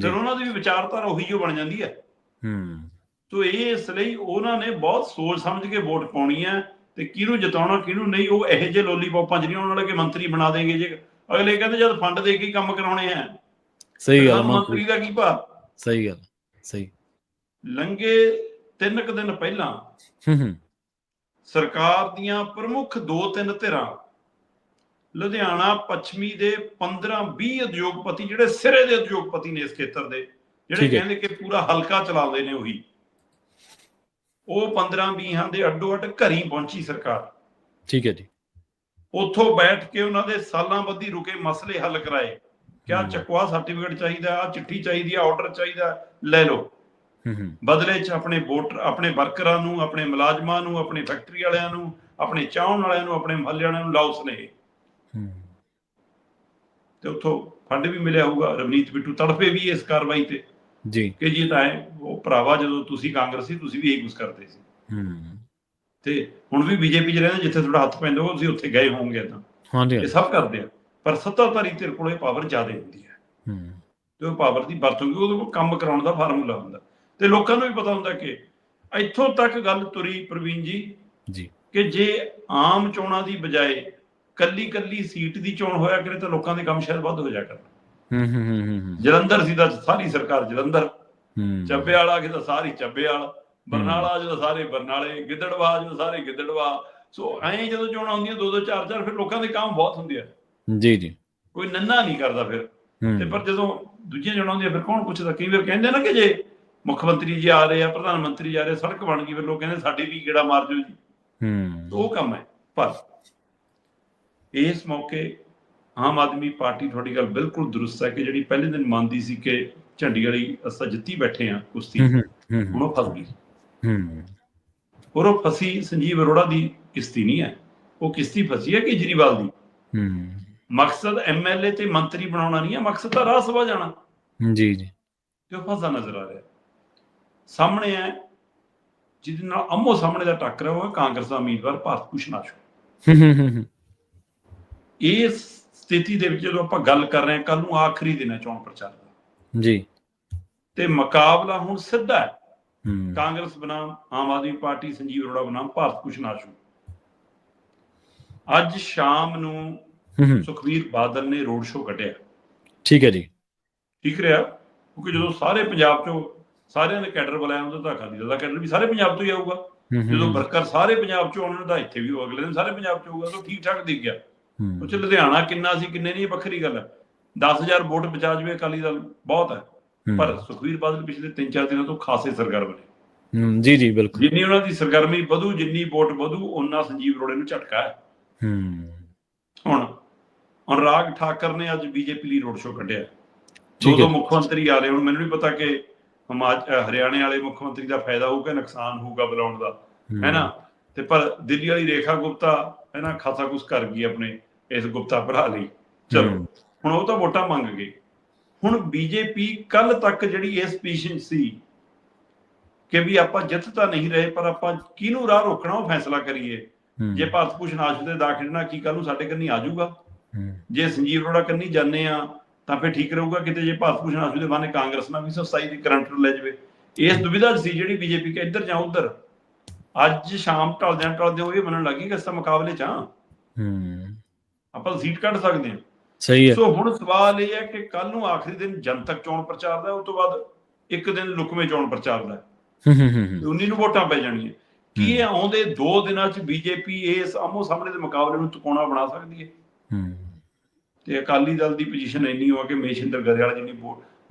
ਫਿਰ ਉਹਨਾਂ ਦੀ ਵੀ ਵਿਚਾਰਧਾਰਾ ਉਹੀ ਜੋ ਬਣ ਜਾਂਦੀ ਹੈ। ਹੂੰ। ਸੋ ਇਹ ਇਸ ਲਈ ਉਹਨਾਂ ਨੇ ਬਹੁਤ ਸੋਚ ਸਮਝ ਕੇ ਵੋਟ ਪਾਉਣੀ ਹੈ ਤੇ ਕਿਹਨੂੰ ਜਿਤਾਉਣਾ ਕਿਹਨੂੰ ਨਹੀਂ ਉਹ ਇਹੋ ਜਿਹੇ ਲੋਲੀਪੌਪਾਂ ਨਹੀਂ ਉਹਨਾਂ ਵਾਲੇ ਕਿ ਮੰਤਰੀ ਬਣਾ ਦੇਣਗੇ ਜੇ। ਅਗਲੇ ਕਹਿੰਦੇ ਜਦ ਫੰਡ ਦੇ ਕੇ ਕੰਮ ਕਰਾਉਣੇ ਆ ਸਹੀ ਗੱਲ ਮੰਤਰੀ। ਦਾ ਕੀ ਭਾ ਸਹੀ ਗੱਲ ਸਹੀ। ਲੰਗੇ ਤਿੰਨ ਕੁ ਦਿਨ ਪਹਿਲਾਂ ਹੂੰ ਹੂੰ। ਸਰਕਾਰ ਦੀਆਂ ਪ੍ਰਮੁੱਖ ਦੋ ਤਿੰਨ ਧਿਰਾਂ ਲੁਧਿਆਣਾ ਪੱਛਮੀ ਦੇ 15-20 ਉਦਯੋਗਪਤੀ ਜਿਹੜੇ ਸਿਰੇ ਦੇ ਉਦਯੋਗਪਤੀ ਨੇ ਇਸ ਖੇਤਰ ਦੇ ਜਿਹੜੇ ਹੈ। ਕਹਿੰਦੇ ਕਿ ਪੂਰਾ ਹਲਕਾ ਚਲਾਉਂਦੇ ਨੇ ਉਹੀ। ਉਹ 15-20 ਦੇ ਅੱਡੋ ਅੱਡ ਘਰੀ ਪਹੁੰਚੀ ਸਰਕਾਰ। ਠੀਕ ਹੈ ਜੀ। ਉੱਥੋਂ ਬੈਠ ਕੇ ਉਹਨਾਂ ਦੇ ਸਾਲਾਂ ਬੱਧੀ ਰੁਕੇ ਮਸਲੇ ਹੱਲ ਕਰਾਏ। ਕਿਆ। ਚਕਵਾ ਸਰਟੀਫਿਕੇਟ ਚਾਹੀਦਾ ਆ ਚਿੱਠੀ ਚਾਹੀਦੀ ਆ ਆਰਡਰ ਚਾਹੀਦਾ ਲੈ ਲਓ। ਹੂੰ ਹੂੰ। ਬਦਲੇ 'ਚ ਆਪਣੇ ਵੋਟਰ ਆਪਣੇ ਵਰਕਰਾਂ ਨੂੰ ਆਪਣੇ ਮੁਲਾਜ਼ਮਾਂ ਨੂੰ ਆਪਣੇ ਫੈਕਟਰੀ ਵਾਲਿਆਂ ਨੂੰ ਆਪਣੇ ਚਾਹਣ ਵਾਲਿਆਂ ਨੂੰ ਆਪਣੇ ਮਹੱਲੇ ਵਾਲਿਆਂ ਨੂੰ ਲਾਓ ਸਨੇਹ। ਹੂੰ ਤੇ ਉੱਥੋਂ ਫੰਡ ਵੀ ਮਿਲਿਆ ਹੋਊਗਾ। ਰਵਨੀਤ ਬਿੱਟੂ ਤੜਫੇ ਵੀ ਇਸ ਕਾਰਵਾਈ ਤੇ। ਜੀ। ਕਿ ਜੀ ਤਾਂ ਹੈ ਉਹ ਭਰਾਵਾ ਜਦੋਂ ਤੁਸੀਂ ਕਾਂਗਰਸੀ ਤੁਸੀਂ ਵੀ ਇਹੀ ਕੁਝ ਕਰਦੇ ਸੀ। ਹੂੰ। ਤੇ ਹੁਣ ਵੀ ਬੀਜੇਪੀ 'ਚ ਰਹਿੰਦੇ ਜਿੱਥੇ ਤੁਹਾਡਾ ਹੱਥ ਪੈਂਦਾ ਉਹ ਤੁਸੀਂ ਉੱਥੇ ਗਏ ਹੋਵੋਗੇ ਤਾਂ। ਹਾਂਜੀ ਇਹ। ਸਭ ਕਰਦੇ ਆ। ਪਰ ਸੱਤਾਧਾਰੀ ਧਿਰ ਕੋਲੇ ਪਾਵਰ ਜ਼ਿਆਦਾ ਹੁੰਦੀ ਹੈ। ਹੂੰ। ਤੇ ਉਹ ਪਾਵਰ ਦੀ ਵਰਤੋਂ ਕਿ ਉਹਦੇ ਕੋਲ ਕੰਮ ਕਰਾਉਣ ਦਾ ਫਾਰਮੂਲਾ ਹੁੰਦਾ। ਤੇ ਲੋਕਾਂ ਨੂੰ ਵੀ ਪਤਾ ਹੁੰਦਾ ਕਿ ਇੱਥੋਂ ਤੱਕ ਗੱਲ ਤੁਰੀ ਪ੍ਰਵੀਨ ਜੀ ਜੀ। ਕਿ ਜੇ ਆਮ ਚੋਣਾਂ ਦੀ ਬਜਾਏ ਕੱਲੀ ਕੱਲੀ ਸੀਟ ਦੀ ਚੋਣ ਹੋਇਆ ਕਰੇ ਤਾਂ ਲੋਕਾਂ ਦੇ ਕੰਮ ਸ਼ਾਇਦ ਵੱਧ ਹੋ ਜਾ ਕਰਨ। ਹੂੰ ਹੂੰ ਹੂੰ ਜਲੰਧਰ ਸੀ ਤਾਂ ਸਾਰੀ ਸਰਕਾਰ ਜਲੰਧਰ। ਹੂੰ। ਚੱਬੇ ਵਾਲਾ ਕਿ ਤਾਂ ਸਾਰੀ ਚੱਬੇ ਵਾਲਾ ਬਰਨਾਲਾ ਜਦੋਂ ਸਾਰੇ ਬਰਨਾਲੇ। ਗਿੱਦੜਵਾ ਜਦੋਂ ਸਾਰੇ ਗਿੱਦੜਵਾ ਸੋ ਐਂ ਜਦੋਂ ਚੋਣਾਂ ਹੁੰਦੀਆਂ ਦੋ ਦੋ ਚਾਰ ਚਾਰ ਫਿਰ ਲੋਕਾਂ ਦੇ ਕੰਮ ਬਹੁਤ ਹੁੰਦੇ ਆ। ਜੀ ਜੀ। ਕੋਈ ਨੰਨਾ ਨਹੀਂ ਕਰਦਾ ਫਿਰ। ਤੇ ਪਰ ਜਦੋਂ ਦੂਜੀਆਂ ਚੋਣਾਂ ਹੁੰਦੀਆਂ ਫਿਰ ਕੌਣ ਪੁੱਛਦਾ? ਕਈ ਵਾਰ ਕਹਿੰਦੇ ਨਾ ਕਿ ਜੇ ਮੁੱਖ ਮੰਤਰੀ ਜੀ ਆ ਰਹੇ ਆ ਪ੍ਰਧਾਨ ਮੰਤਰੀ ਜਾ ਰਹੇ ਆ, ਸੜਕ ਬਣ ਗਈ ਫਿਰ ਲੋਕ ਕਹਿੰਦੇ ਸਾਡੀ ਵੀ ਗੇੜਾ ਮਾਰ ਦਿਓ ਜੀ। ਹੂੰ। ਉਹ ਕੰਮ ਹੈ। ਪਰ ਇਸ ਮੌਕੇ ਆਮ ਆਦਮੀ ਪਾਰਟੀ ਤੁਹਾਡੀ ਗੱਲ ਬਿਲਕੁਲ ਦਰੁਸਤ ਹੈ ਕਿ ਜਿਹੜੀ ਪਹਿਲੇ ਦਿਨ ਮੰਨਦੀ ਸੀ ਕਿ ਝੰਡੀ ਵਾਲੀ ਅਸਾਂ ਜਿੱਤੀ ਬੈਠੇ ਆ ਕੁਸ਼ਤੀ ਹੁਣ ਉਹ ਫਸ ਗਈ। ਹੂੰ। ਔਰ ਉਹ ਫਸੀ ਸੰਜੀਵ ਅਰੋੜਾ ਦੀ ਕਿਸ਼ਤੀ ਨਹੀਂ ਹੈ। ਉਹ ਕਿਸ਼ਤੀ ਫਸੀ ਹੈ ਕੇਜਰੀਵਾਲ ਦੀ। ਹੂੰ। ਮਕਸਦ ਐਮਐਲਏ ਤੇ ਮੰਤਰੀ ਬਣਾਉਣਾ ਨਹੀਂ ਹੈ ਮਕਸਦ ਤਾਂ ਰਾਜ ਸਭਾ ਜਾਣਾ। ਜੀ ਜੀ। ਤੇ ਉਹ ਫਸਦਾ ਨਜ਼ਰ ਆ ਰਿਹਾ। ਸਾਹਮਣੇ ਹੈ ਜਿਹਦੇ ਨਾਲ ਅੰਮੋ ਸਾਹਮਣੇ ਦਾ ਟੱਕਰ ਹੈ ਉਹ ਹੈ ਕਾਂਗਰਸ ਦਾ ਉਮੀਦਵਾਰ ਭਾਰਤ ਹੂੰ ਹੂੰ ਹੂੰ ਹੂੰ। ਇਸ ਸਥਿਤੀ ਦੇ ਵਿੱਚ ਜਦੋਂ ਆਪਾਂ ਗੱਲ ਕਰ ਰਹੇ ਹਾਂ ਕੱਲ ਨੂੰ ਆਖਰੀ ਦਿਨ ਹੈ ਚੋਣ ਪ੍ਰਚਾਰ ਦਾ। ਜੀ। ਤੇ ਮੁਕਾਬਲਾ ਹੁਣ ਸਿੱਧਾ ਹੈ। ਕਾਂਗਰਸ ਬਨਾਮ ਆਮ ਆਦਮੀ ਪਾਰਟੀ ਸੰਜੀਵ ਅਰੋੜਾ ਬਨਾਮ ਭਾਰਤ ਭੂਸ਼ਣ ਆਸ਼ੂ ਅੱਜ ਸ਼ਾਮ ਨੂੰ ਸੁਖਵੀਰ ਬਾਦਲ ਨੇ ਰੋਡ ਸ਼ੋਅ ਕੱਢਿਆ। ਠੀਕ ਹੈ ਜੀ। ਠੀਕ ਰਿਹਾ? ਕਿਉਂਕਿ ਜਦੋਂ ਸਾਰੇ ਪੰਜਾਬ ਚੋਂ ਸਾਰਿਆਂ ਨੇ ਕੈਡਰ ਬੁਲਾਇਆ ਹੁੰਦਾ ਤਾਂ ਅਕਾਲੀ ਦਲ ਦਾ ਕੈਡਰ ਵੀ ਸਾਰੇ ਪੰਜਾਬ ਤੋਂ ਹੀ ਆਊਗਾ। ਜਦੋਂ ਵਰਕਰ ਸਾਰੇ ਪੰਜਾਬ ਚੋਂ ਆਉਣ ਦਾ ਇੱਥੇ ਵੀ ਉਹ ਅਗਲੇ ਦਿਨ ਸਾਰੇ ਪੰਜਾਬ ਚੋਂ ਆਊਗਾ ਤਾਂ ਠੀਕ ਠਾਕ ਦਿਖ ਗਿਆ। ਉਹ ਚ ਲੁਧਿਆਣਾ ਕਿੰਨਾ ਸੀ ਕਿੰਨੇ ਨਹੀਂ ਵੱਖਰੀ ਗੱਲ ਹੈ। 10000 ਵੋਟ ਬਚਾ ਜਵੇ ਅਕਾਲੀ ਦਲ ਬਹੁਤ ਹੈ। ਪਰ ਸੁਖਵੀਰ ਬਾਦਲ ਪਿਛਲੇ 3-4 ਦਿਨਾਂ ਤੋਂ ਖਾਸੇ ਸਰਗਰਮ ਨੇ। ਹੂੰ ਜੀ ਜੀ ਬਿਲਕੁਲ। ਜਿੰਨੀ ਉਹਨਾਂ ਦੀ ਸਰਗਰਮੀ ਵਧੂ ਜਿੰਨੀ ਵੋਟ ਵਧੂ ਉਹਨਾਂ ਸੰਜੀਵ ਅਰੋੜੇ ਨੂੰ ਝਟਕਾ ਹੈ। ਹੂੰ। ਹੁਣ ਅਨੁਰਾਗ ਠਾਕਰ ਨੇ ਅੱਜ ਬੀਜੇਪੀ ਲਈ ਰੋਡ ਸ਼ੋਅ ਕੱਢਿਆ। ਦੋ ਦੋ ਮੁੱਖ ਮੰਤਰੀ ਆ ਰਹੇ ਹੁਣ ਮੈਨੂੰ ਨਹੀਂ ਪਤਾ ਕਿ ਹਰਿਆਣੇ ਵਾਲੇ ਮੁੱਖ ਮੰਤਰੀ ਦਾ ਫਾਇਦਾ ਹੋਊਗਾ ਨੁਕਸਾਨ ਹੋਊਗਾ ਬੁਲਾਉਣ ਦਾ। ਹੂੰ, ਹੈ ਨਾ? ਤੇ ਪਰ ਦਿੱਲੀ ਵਾਲੀ ਰੇਖਾ ਗੁਪਤਾ ਹੈ ਨਾ ਖਾਸਾ ਕੁਝ ਕਰ ਗਈ ਆਪਣੇ। ਇਸ ਗੁਪਤਾ ਭਰਾ ਲਈ। ਚਲੋ ਹੂੰ, ਹੁਣ ਉਹ ਤਾਂ ਵੋਟਾਂ ਮੰਗ ਗਏ। ਹੁਣ ਬੀਜੇਪੀ ਕੱਲ ਤੱਕ ਜਿਹੜੀ ਇਸ ਪੋਜੀਸ਼ਨ ਸੀ ਕਿ ਵੀ ਆਪਾਂ ਜਿੱਤ ਤਾਂ ਨਹੀਂ ਰਹੇ ਪਰ ਆਪਾਂ ਕਿਹਨੂੰ ਰਾਹ ਰੋਕਣਾ ਉਹ ਫੈਸਲਾ ਕਰੀਏ। ਹੂੰ, ਜੇ ਭਾਰਤ ਭੂਸ਼ਣ ਆਸ਼ੂ ਦੇ ਦਾਖਲਣਾ ਕੀ ਕੱਲ ਨੂੰ ਸਾਡੇ ਕੰਨੀ ਆ ਜਾਊਗਾ? ਹੂੰ, ਜੇ ਸੰਜੀਵ ਅਰੋੜਾ ਕੰਨੀ ਜਾਂਦੇ ਆ ਤਾਂ ਫਿਰ ਠੀਕ ਰਹੂਗਾ। ਕਿਤੇ ਜੇ ਭਾਰਤ ਭੂਸ਼ਣ ਆਸ਼ੂ ਦੇ ਬਾਨੇ ਕਾਂਗਰਸ ਨਾਲ 227 ਦੀ ਕਰੰਟ ਲੈ ਜਾਵੇ। ਇਸ ਦੁਵਿਧਾ 'ਚ ਸੀ ਜਿਹੜੀ ਬੀਜੇਪੀ ਕਿ ਇੱਧਰ ਜਾਂ ਉੱਧਰ। ਅੱਜ ਸ਼ਾਮ ਢਲਦਿਆਂ ਢਲਦਿਆਂ ਉਹ ਇਹ ਮੰਨਣ ਲੱਗੀ ਕਿ ਇਸ ਮੁਕਾਬਲੇ 'ਚ ਆ ਹੂੰ। ਆਪਾਂ ਸੀਟ ਕੱਢ ਸਕਦੇ ਹਾਂ। ਸਹੀ ਹੈ। ਸੋ ਹੁਣ ਸਵਾਲ ਇਹ ਹੈ ਕਿ ਕੱਲ ਨੂੰ ਆਖਰੀ ਦਿਨ ਜਨਤਕ ਚੋਣ ਪ੍ਰਚਾਰ ਦਾ ਉਸ ਤੋਂ ਬਾਅਦ ਇੱਕ ਦਿਨ ਲੁਕਵੇਂ ਚੋਣ ਪ੍ਰਚਾਰ ਦਾ ਹੈ। ਹੂੰ ਹੂੰ ਹੂੰ, ਹੂੰ। 19 ਨੂੰ ਵੋਟਾਂ ਪੈ ਜਾਣੀਆਂ ਕੀ ਇਹ ਆਉਂਦੇ 2 ਦਿਨਾਂ 'ਚ ਬੀਜੇਪੀ ਇਸ ਆਮੋ ਸਾਹਮਣੇ ਦੇ ਮੁਕਾਬਲੇ ਨੂੰ ਤਕੋਣਾ ਬਣਾ ਸਕਦੀ ਹੈ? ਹੂੰ। ਤੇ ਅਕਾਲੀ ਦਲ ਦੀ ਪੋਜੀਸ਼ਨ ਇੰਨੀ ਹੋ ਕਿ ਮੇਸ਼ਿੰਦਰ ਗਰੇਵਾਲ ਜਿੰਨੀ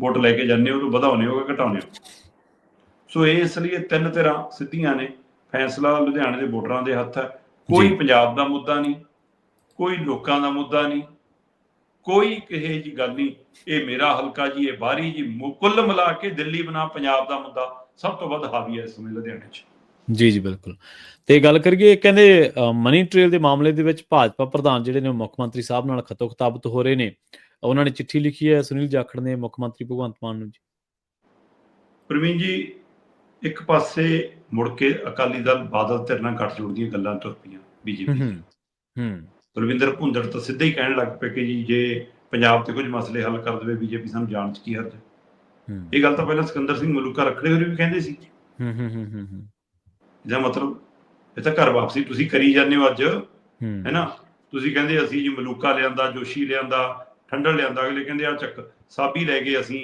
ਵੋਟ ਲੈ ਕੇ ਜਾਂਦੇ ਹੋ ਤੋਂ ਵਧਾਉਣੇ ਹੋਗਾ ਘਟਾਉਣੇ ਸੋ ਇਹ ਇਸ ਲਈ ਤਿੰਨ ਤਰ੍ਹਾਂ ਸਿੱਧੀਆਂ ਨੇ। ਫੈਸਲਾ ਲੁਧਿਆਣੇ ਦੇ ਵੋਟਰਾਂ ਦੇ ਹੱਥ ਹੈ। ਕੋਈ। ਪੰਜਾਬ ਦਾ ਮੁੱਦਾ ਨਹੀਂ। ਕੋਈ ਲੋਕਾਂ ਦਾ ਮੁੱਦਾ ਨਹੀਂ ਕੋਈ ਕਿਸੇ ਜੀ ਗੱਲ ਨਹੀਂ। ਇਹ ਮੇਰਾ ਹਲਕਾ ਜੀ ਇਹ ਬਾਰੀ ਜੀ ਕੁੱਲ ਮਿਲਾ ਕੇ ਦਿੱਲੀ ਬਣਾ ਪੰਜਾਬ ਦਾ ਮੁੱਦਾ ਸਭ ਤੋਂ ਵੱਧ ਹਾਵੀ ਹੈ ਇਸ ਸਮੇਂ ਲੁਧਿਆਣੇ 'ਚ। ਜੀ ਜੀ ਬਿਲਕੁਲ। ਤੇ ਗੱਲ ਕਰੀਏ ਕਹਿੰਦੇ ਮਨੀ ਟ੍ਰੇਲ ਦੇ ਮਾਮਲੇ ਦੇ ਵਿੱਚ ਭਾਜਪਾ ਪ੍ਰਧਾਨ ਜਿਹੜੇ ਨੇ ਮੁੱਖ ਮੰਤਰੀ ਸਾਹਿਬ ਨਾਲ ਖਤੋ ਖਤਾਬਤ ਹੋ ਰਹੇ ਨੇ। ਉਹਨਾਂ ਨੇ ਚਿੱਠੀ ਲਿਖੀ ਹੈ ਸੁਨੀਲ ਜਾਖੜ ਨੇ ਮੁੱਖ ਮੰਤਰੀ ਭਗਵੰਤ ਮਾਨ ਨੂੰ ਜੀ। ਪ੍ਰਵੀਨ ਜੀ ਇੱਕ ਪਾਸੇ ਮੁੜ ਕੇ ਅਕਾਲੀ ਦਲ ਬਾਦਲ ਧਿਰ ਨਾਲ ਗੱਠਜੋੜ ਦੀਆਂ ਗੱਲਾਂ ਤੁਰ ਪਈਆਂ ਬੀਜੇਪੀ ਹੂੰ ਹੂੰ। ਬਲਵਿੰਦਰ ਭੁੰਦੜ ਤਾਂ ਸਿੱਧਾ ਹੀ ਕਹਿਣ ਲੱਗ ਪਏ ਕਿ ਜੀ ਜੇ ਪੰਜਾਬ ਤੇ ਕੁਝ ਮਸਲੇ ਹੱਲ ਕਰ ਦੇਵੇ ਬੀਜੇਪੀ ਸਾਨੂੰ ਜਾਣ ਚ ਕੀ ਹਰਜ ਇਹ ਗੱਲ ਤਾਂ ਪਹਿਲਾਂ ਸਿਕੰਦਰ ਸਿੰਘ ਮਲੂਕਾ ਰੱਖੜੇ ਹੋਏ ਵੀ ਕਹਿੰਦੇ ਸੀ। ਹੂੰ ਹੂੰ ਹੂੰ ਹੂੰ ਇਹਦਾ ਮਤਲਬ ਇਹ ਤਾਂ ਘਰ ਵਾਪਸੀ ਤੁਸੀਂ ਕਰੀ ਜਾਂਦੇ ਹੋ ਅੱਜ ਹੈਨਾ ਤੁਸੀਂ ਕਹਿੰਦੇ ਅਸੀਂ ਜੀ ਮਲੂਕਾ ਲਿਆਂਦਾ ਜੋਸ਼ੀ ਲਿਆਂਦਾ ਠੰਡਲ ਲਿਆਂਦਾ ਅਗਲੇ ਕਹਿੰਦੇ ਆ ਚੱਕ ਸਾਬੀ ਲੈ ਗਏ ਅਸੀਂ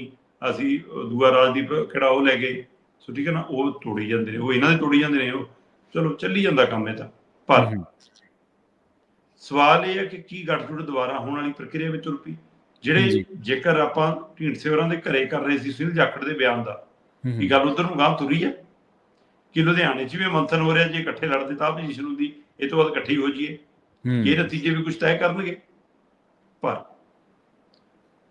ਅਸੀਂ ਦੂਆ ਰਾਜਦੀਪ ਕਿਹੜਾ ਉਹ ਲੈ ਗਏ। ਸੋ ਠੀਕ ਹੈ ਨਾ ਉਹ ਤੋੜੀ ਜਾਂਦੇ ਨੇ ਉਹ ਇਹਨਾਂ ਦੇ ਤੋੜੀ ਜਾਂਦੇ ਨੇ ਉਹ। ਚਲੋ ਚੱਲੀ ਜਾਂਦਾ ਕੰਮ ਇਹ ਤਾਂ। ਪਰ ਸਵਾਲ ਇਹ ਹੈ ਕਿ ਕੀ ਗੱਠਜੋੜ ਦੁਬਾਰਾ ਹੋਣ ਵਾਲੀ ਪ੍ਰਕਿਰਿਆ ਵਿੱਚ ਤੁਰ ਪਈ ਜਿਹੜੇ। ਜੇਕਰ ਆਪਾਂ ਢੀਂਡਸੇ ਹੋਰਾਂ ਦੇ ਘਰੇ ਕਰ ਰਹੇ ਸੀ ਸੁਨੀਲ ਜਾਖੜ ਦੇ ਬਿਆਨ ਦਾ ਹੂੰ, ਕੀ ਗੱਲ ਉਧਰ ਨੂੰ ਗਾਂ ਤੁਰੀ ਹੈ? ਕਿ ਲੁਧਿਆਣੇ 'ਚ ਵੀ ਮੰਥਨ ਹੋ ਰਿਹਾ ਜੇ ਇਕੱਠੇ ਲੜਦੇ ਤਾਂ ਪੋਜੀਸ਼ਨ ਹੁੰਦੀ ਇਹ ਤੋਂ ਬਾਅਦ ਇਕੱਠੀ ਹੋ ਜਾਈਏ। ਇਹ ਨਤੀਜੇ ਵੀ ਕੁਝ ਤੈਅ ਕਰਨਗੇ। ਪਰ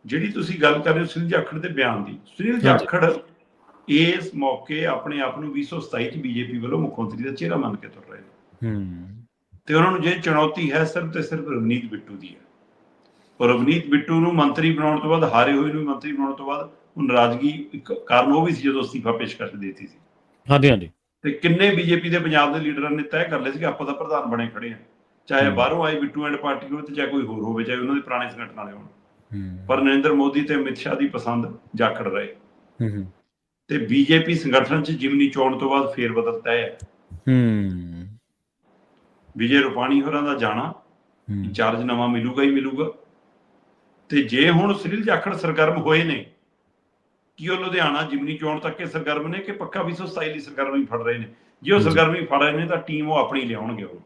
ਜਿਹੜੀ ਤੁਸੀਂ ਗੱਲ ਕਰ ਰਹੇ ਹੋ ਸੁਨੀਲ ਜਾਖੜ ਦੇ ਬਿਆਨ ਦੀ ਸੁਨੀਲ। ਜਾਖੜ ਇਸ ਮੌਕੇ ਆਪਣੇ ਆਪ ਨੂੰ 227 ਚ ਬੀਜੇਪੀ ਵੱਲੋਂ ਮੁੱਖ ਮੰਤਰੀ ਦਾ ਚਿਹਰਾ ਮੰਨ ਕੇ ਤੁਰ ਰਹੇ ਨੇ। ਹੂੰ। ਤੇ ਉਹਨਾਂ ਨੂੰ ਜੇ ਚੁਣੌਤੀ ਹੈ ਸਿਰਫ ਤੇ ਸਿਰਫ ਰਵਨੀਤ ਬਿੱਟੂ ਦੀ ਹੈ। ਔਰ ਰਵਨੀਤ ਬਿੱਟੂ ਨੂੰ ਮੰਤਰੀ ਬਣਾਉਣ ਤੋਂ ਬਾਅਦ ਹਾਰੇ ਹੋਏ ਨੂੰ ਮੰਤਰੀ ਬਣਾਉਣ ਤੋਂ ਬਾਅਦ ਉਹ ਨਾਰਾਜ਼ਗੀ ਇੱਕ ਕਾਰਨ ਉਹ ਵੀ ਸੀ ਜਦੋਂ ਅਸਤੀਫਾ ਪੇਸ਼ ਕਰ ਦਿੱਤੀ ਸੀ। ਹਾਂਜੀ ਹਾਂਜੀ। ਤੇ ਕਿੰਨੇ ਬੀਜੇਪੀ ਦੇ ਪੰਜਾਬ ਦੇ ਲੀਡਰਾਂ ਨੇ ਤੈਅ ਕਰ ਲਿਆ ਸੀ ਕਿ ਆਪਾਂ ਤਾਂ ਪ੍ਰਧਾਨ ਬਣੇ ਖੜੇ ਆ। ਚਾਹੇ। ਬਾਹਰੋਂ ਆਏ ਬਿੱਟੂ ਐਂਡ ਪਾਰਟੀ ਹੋਵੇ ਤੇ ਚਾਹੇ ਕੋਈ ਹੋਰ ਹੋਵੇ ਚਾਹੇ ਉਹਨਾਂ ਦੇ ਪੁਰਾਣੇ ਸੰਗਠਨ ਵਾਲੇ ਹੋਣ। ਪਰ ਨਰਿੰਦਰ ਮੋਦੀ ਤੇ ਅਮਿਤ ਸ਼ਾਹ ਦੀ ਪਸੰਦ ਜਾਖੜ ਰਹੇ। ਹੂੰ ਹੂੰ, ਤੇ ਬੀਜੇਪੀ ਸੰਗਠਨ ਚ ਜਿਮਨੀ ਚੋਣ ਤੋਂ ਬਾਅਦ ਫੇਰ ਬਦਲ ਤੈਅ ਹੈ। ਹੂੰ। ਵਿਜੇ ਰੁਪਾਣੀ ਹੋਰਾਂ ਦਾ ਜਾਣਾ ਹੂੰ, ਇੰਚਾਰਜ ਨਵਾਂ ਮਿਲੂਗਾ ਹੀ ਮਿਲੂਗਾ। ਤੇ ਜੇ ਹੁਣ ਸੁਨੀਲ ਜਾਖੜ ਸਰਗਰਮ ਹੋਏ ਨੇ ਕਿ ਉਹ ਲੁਧਿਆਣਾ ਜਿਮਨੀ ਚੋਣ ਤੱਕ ਇਹ ਸਰਗਰਮ ਨੇ ਕਿ ਪੱਕਾ 227 ਲਈ ਸਰਗਰਮੀ ਫੜ ਰਹੇ ਨੇ? ਜੇ ਉਹ। ਸਰਗਰਮੀ ਫੜ ਰਹੇ ਨੇ ਤਾਂ ਟੀਮ ਉਹ ਆਪਣੀ ਲਿਆਉਣਗੇ ਉਹ।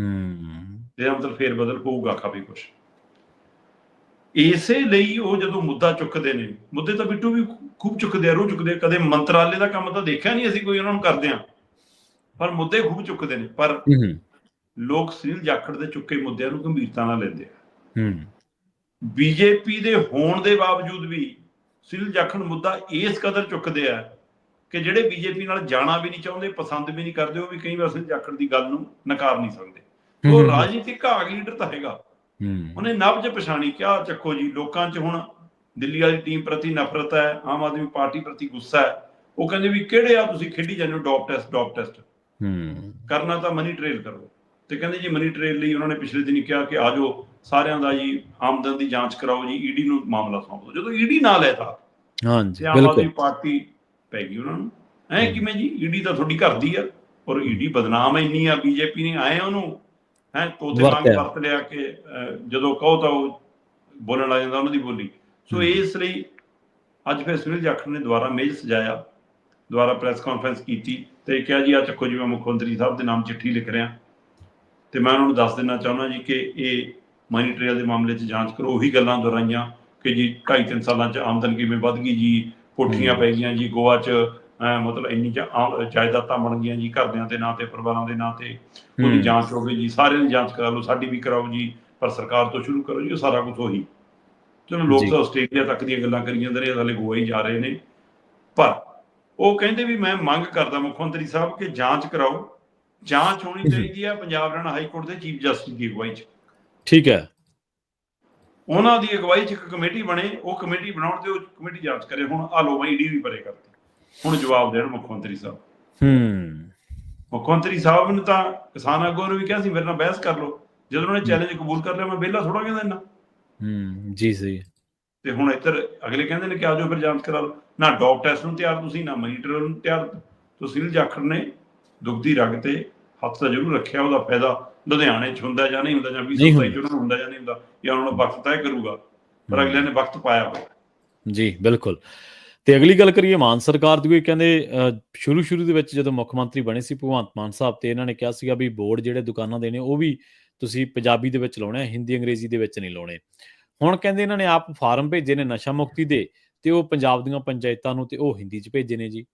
ਹੂੰ। ਜਿਹਦਾ ਮਤਲਬ ਫੇਰ ਬਦਲ ਹੋਊਗਾ ਕਾਫੀ ਕੁਝ ਇਸੇ ਲਈ ਉਹ ਜਦੋਂ ਮੁੱਦਾ ਚੁੱਕਦੇ ਨੇ ਮੁੱਦੇ ਤਾਂ ਬਿੱਟੂ ਵੀ ਖੂਬ ਚੁੱਕਦੇ ਆ ਰੋ ਚੁੱਕਦੇ ਕਦੇ ਮੰਤਰਾਲੇ ਦਾ ਕੰਮ ਤਾਂ ਦੇਖਿਆ ਨਹੀਂ ਅਸੀਂ ਕੋਈ ਉਹਨਾਂ ਨੂੰ ਕਰਦੇ ਆ। ਪਰ ਮੁੱਦੇ ਖੂਬ ਚੁੱਕਦੇ ਨੇ ਪਰ ਲੋਕ ਸੁਨੀਲ ਜਾਖੜ ਦੇ ਚੁੱਕੇ ਮੁੱਦਿਆਂ ਨੂੰ ਗੰਭੀਰਤਾ ਨਾਲ ਲੈਂਦੇ ਆ। ਹੂੰ। ਬੀਜੇਪੀ ਦੇ ਹੋਣ ਦੇ ਬਾਵਜੂਦ ਵੀ ਸੁਨੀਲ ਜਾਖੜ ਮੁੱਦਾ ਇਸ ਕਦਰ ਚੁੱਕਦੇ ਆ ਕਿ ਜਿਹੜੇ ਬੀਜੇਪੀ ਨਾਲ ਜਾਣਾ ਵੀ ਨਹੀਂ ਚਾਹੁੰਦੇ ਪਸੰਦ ਵੀ ਨਹੀਂ ਕਰਦੇ ਉਹ ਵੀ ਕਈ ਵਾਰ ਸੁਨੀਲ ਜਾਖੜ ਦੀ ਗੱਲ ਨੂੰ ਨਕਾਰ ਨਹੀਂ ਸਕਦੇ। ਉਹ ਰਾਜਨੀਤਿਕ ਘਾਗ ਲੀਡਰ ਤਾਂ ਹੈਗਾ। ਉਹਨੇ ਨਬਜ ਪਛਾਣੀ ਕਿਆ ਚੱਕੋ ਜੀ ਲੋਕਾਂ 'ਚ ਹੁਣ ਦਿੱਲੀ ਵਾਲੀ ਟੀਮ ਪ੍ਰਤੀ ਨਫ਼ਰਤ ਹੈ ਆਮ ਆਦਮੀ ਪਾਰਟੀ ਪ੍ਰਤੀ ਗੁੱਸਾ ਹੈ। ਉਹ ਕਹਿੰਦੇ ਵੀ ਕਿਹੜੇ ਆ ਤੁਸੀਂ ਖੇਡੀ ਜਾਂਦੇ ਹੋ ਡੌਪ ਟੈਸਟ ਡੌਪ ਟੈਸਟ। ਹੂੰ। ਕਰਨਾ ਤਾਂ ਮਨੀ ਟ੍ਰੇਲ ਕਰੋ। ਤੇ ਕਹਿੰਦੇ ਜੀ ਮਨੀ ਟ੍ਰੇਲ ਲਈ ਉਹਨਾਂ ਨੇ ਪਿਛਲੇ ਦਿਨੀ ਕਿਹਾ ਕਿ ਆਜੋ ਸਾਰਿਆਂ ਦਾ ਜੀ ਆਮਦਨ ਦੀ ਜਾਂਚ ਕਰਾਓ ਜੀ ਈਡੀ ਨੂੰ ਮਾਮਲਾ ਸੌਂਪ ਦਿਓ ਜਦੋਂ ਈਡੀ ਨਾਲ ਲੈਤਾ ਹਾਂਜੀ ਤੇ ਆਮ ਆਦਮੀ ਬਿਲਕੁਲ ਪਾਰਟੀ ਪੈ ਗਈ ਉਹਨਾਂ ਨੂੰ ਐ। ਕਿਵੇਂ ਜੀ ਈਡੀ ਤਾਂ ਤੁਹਾਡੀ ਘਰ ਦੀ ਆ ਔਰ ਈਡੀ ਬਦਨਾਮ ਇੰਨੀ ਆ ਬੀਜੇਪੀ ਨੇ ਆਏ ਉਹਨੂੰ ਹੈ ਤੋਤੇ ਵਾਂਗ। ਵਰਤ ਲਿਆ ਕਿ ਜਦੋਂ ਕਹੋ ਤਾਂ ਉਹ ਬੋਲਣ ਲੱਗ ਜਾਂਦਾ ਉਹਨਾਂ ਦੀ ਬੋਲੀ ਸੋ। ਇਸ ਲਈ ਅੱਜ ਫਿਰ ਸੁਨੀਲ ਜਾਖੜ ਨੇ ਦੁਬਾਰਾ ਮੇਜ ਸਜਾਇਆ ਦੁਬਾਰਾ ਪ੍ਰੈਸ ਕਾਨਫਰੰਸ ਕੀਤੀ ਤੇ ਕਿਹਾ ਜੀ ਆ ਚੱਕੋ ਜੀ ਮੈਂ ਮੁੱਖ ਮੰਤਰੀ ਸਾਹਿਬ ਦੇ ਨਾਮ ਚਿੱਠੀ ਲਿਖ ਰਿਹਾ ਤੇ ਮੈਂ ਉਹਨਾਂ ਨੂੰ ਦੱਸ ਦੇਣਾ ਚਾਹੁੰਦਾ ਜੀ ਕਿ ਇਹ ਮਨੀ ਟ੍ਰੇਲ ਦੇ ਮਾਮਲੇ 'ਚ ਜਾਂਚ ਕਰੋ ਉਹੀ ਗੱਲਾਂ ਦੁਹਰਾਈਆਂ ਕਿ ਜੀ 2.5 ਸਾਲਾਂ 'ਚ ਆਮਦਨ ਕਿਵੇਂ ਵੱਧ ਗਈ ਜੀ ਕੋਠੀਆਂ। ਪੈ ਗਈਆਂ ਜੀ ਗੋਆ 'ਚ ਮਤਲਬ ਇੰਨੀ ਜਾਇਦਾਦਾਂ ਬਣ ਗਈਆਂ ਜੀ ਘਰਦਿਆਂ ਦੇ ਨਾਂ ਤੇ ਪਰਿਵਾਰਾਂ ਦੇ ਨਾਂ ਤੇ ਉਹਦੀ। ਜਾਂਚ ਹੋ ਗਈ ਜੀ ਸਾਰਿਆਂ ਦੀ ਜਾਂਚ ਕਰਾ ਲਓ ਸਾਡੀ ਵੀ ਕਰਾਓ ਜੀ ਪਰ ਸਰਕਾਰ ਤੋਂ ਸ਼ੁਰੂ ਕਰੋ ਜੀ ਉਹ ਸਾਰਾ ਕੁਝ ਉਹੀ ਚਲੋ ਲੋਕ। ਤਾਂ ਆਸਟ੍ਰੇਲੀਆ ਤੱਕ ਦੀਆਂ ਗੱਲਾਂ ਕਰੀ ਜਾਂਦੇ ਨੇ ਹਲੇ ਗੋਆ ਹੀ ਜਾ ਰਹੇ ਨੇ ਪਰ ਉਹ ਕਹਿੰਦੇ ਵੀ ਮੈਂ ਮੰਗ ਕਰਦਾ ਮੁੱਖ ਮੰਤਰੀ ਸਾਹਿਬ ਕਿ ਜਾਂਚ ਕਰਾਓ ਜਾਂਚ ਹੋਣੀ ਚਾਹੀਦੀ ਹੈ ਪੰਜਾਬ ਹਰਿਆਣਾ ਹਾਈ ਕੋਰਟ ਦੇ ਚੀਫ ਜਸਟਿਸ ਦੀ ਅਗਵਾਈ 'ਚ। ਠੀਕ ਹੈ। ਉਹਨਾਂ ਦੀ ਅਗਵਾਈ 'ਚ ਇੱਕ ਕਮੇਟੀ ਬਣੇ ਉਹ ਕਮੇਟੀ ਬਣਾਉਣ ਤੇ ਉਹ ਕਮੇਟੀ ਜਾਂਚ ਕਰੇ। ਹੁਣ ਆ ਲੋ ਈਡੀ ਵੀ ਪਰੇ ਕਰਤੀ। ਹੁਣ ਜਵਾਬ ਦੇਣ ਮੁੱਖ ਮੰਤਰੀ ਸਾਹਿਬ। ਹੂੰ। ਮੁੱਖ ਮੰਤਰੀ ਸਾਹਿਬ ਨੇ ਤਾਂ ਕਿਸਾਨ ਆਗੂਆਂ ਨੂੰ ਵੀ ਕਿਹਾ ਸੀ ਮੇਰੇ ਨਾਲ ਬਹਿਸ ਕਰ ਲਓ। ਜਦੋਂ ਉਹਨਾਂ ਨੇ ਚੈਲੰਜ ਕਬੂਲ ਕਰ ਲਿਆ ਮੈਂ ਵਿਹਲਾ ਥੋੜਾ ਕਹਿੰਦਾ ਇੰਨਾ। ਹੂੰ ਜੀ ਸਹੀ। ਤੇ ਹੁਣ ਇੱਧਰ ਅਗਲੇ ਕਹਿੰਦੇ ਨੇ ਕਿ ਆਜੋ ਫਿਰ ਜਾਂਚ ਕਰਾ ਲਓ। ਨਾ ਡੌਪ ਟੈਸਟ ਨੂੰ ਤਿਆਰ ਤੁਸੀਂ ਨਾ ਮਨੀਟਰ ਨੂੰ ਤਿਆਰ। ਤੁਸੀਂ ਜਾਖੜ ਨੇ ਦੁਗਦੀ ਰਗ ਤੇ ਹੱਥ ਤਾਂ ਜ਼ਰੂਰ ਰੱਖਿਆ ਉਹਦਾ ਫਾਇਦਾ ਲੁਧਿਆਣੇ 'ਚ ਹੁੰਦਾ ਜਾਂ ਨਹੀਂ ਹੁੰਦਾ ਜਾਂ ਵੀ ਨਹੀਂ ਸੋਸਾਈ ਹੁੰਦਾ। 'ਚ ਉਹਨਾਂ ਨੂੰ ਹੁੰਦਾ ਜਾਂ ਨਹੀਂ ਹੁੰਦਾ ਜਾਂ ਉਹਨਾਂ ਨੂੰ ਵਕਤ ਤੈਅ ਕਰੂਗਾ ਪਰ ਅਗਲੇ ਨੇ ਵਕਤ ਪਾਇਆ ਹੋਇਆ। ਜੀ ਬਿਲਕੁਲ। ਤੇ ਅਗਲੀ ਗੱਲ ਕਰੀਏ ਮਾਨ ਸਰਕਾਰ ਦੀ ਕੋਈ ਕਹਿੰਦੇ ਸ਼ੁਰੂ ਸ਼ੁਰੂ ਦੇ ਵਿੱਚ ਜਦੋਂ ਮੁੱਖ ਮੰਤਰੀ ਬਣੇ ਸੀ ਭਗਵੰਤ ਮਾਨ ਸਾਹਿਬ ਤੇ ਇਹਨਾਂ ਨੇ ਕਿਹਾ ਸੀਗਾ ਵੀ ਬੋਰਡ ਜਿਹੜੇ ਦੁਕਾਨਾਂ ਦੇ ਨੇ ਉਹ ਵੀ ਤੁਸੀਂ ਪੰਜਾਬੀ ਦੇ ਵਿੱਚ ਲਾਉਣੇ ਆ ਹਿੰਦੀ ਅੰਗਰੇਜ਼ੀ ਦੇ ਵਿੱਚ ਨਹੀਂ ਲਾਉਣੇ। ਹੁਣ ਕਹਿੰਦੇ ਇਹਨਾਂ ਨੇ ਆਪ ਫਾਰਮ ਭੇਜੇ ਨੇ ਨਸ਼ਾ ਮੁਕਤੀ ਦੇ ਤੇ ਉਹ ਪੰਜਾਬ ਦੀਆਂ ਪੰਚਾਇਤਾਂ ਨੂੰ ਤੇ ਉਹ ਹਿੰਦੀ 'ਚ ਭੇਜੇ ਨੇ ਜੀ।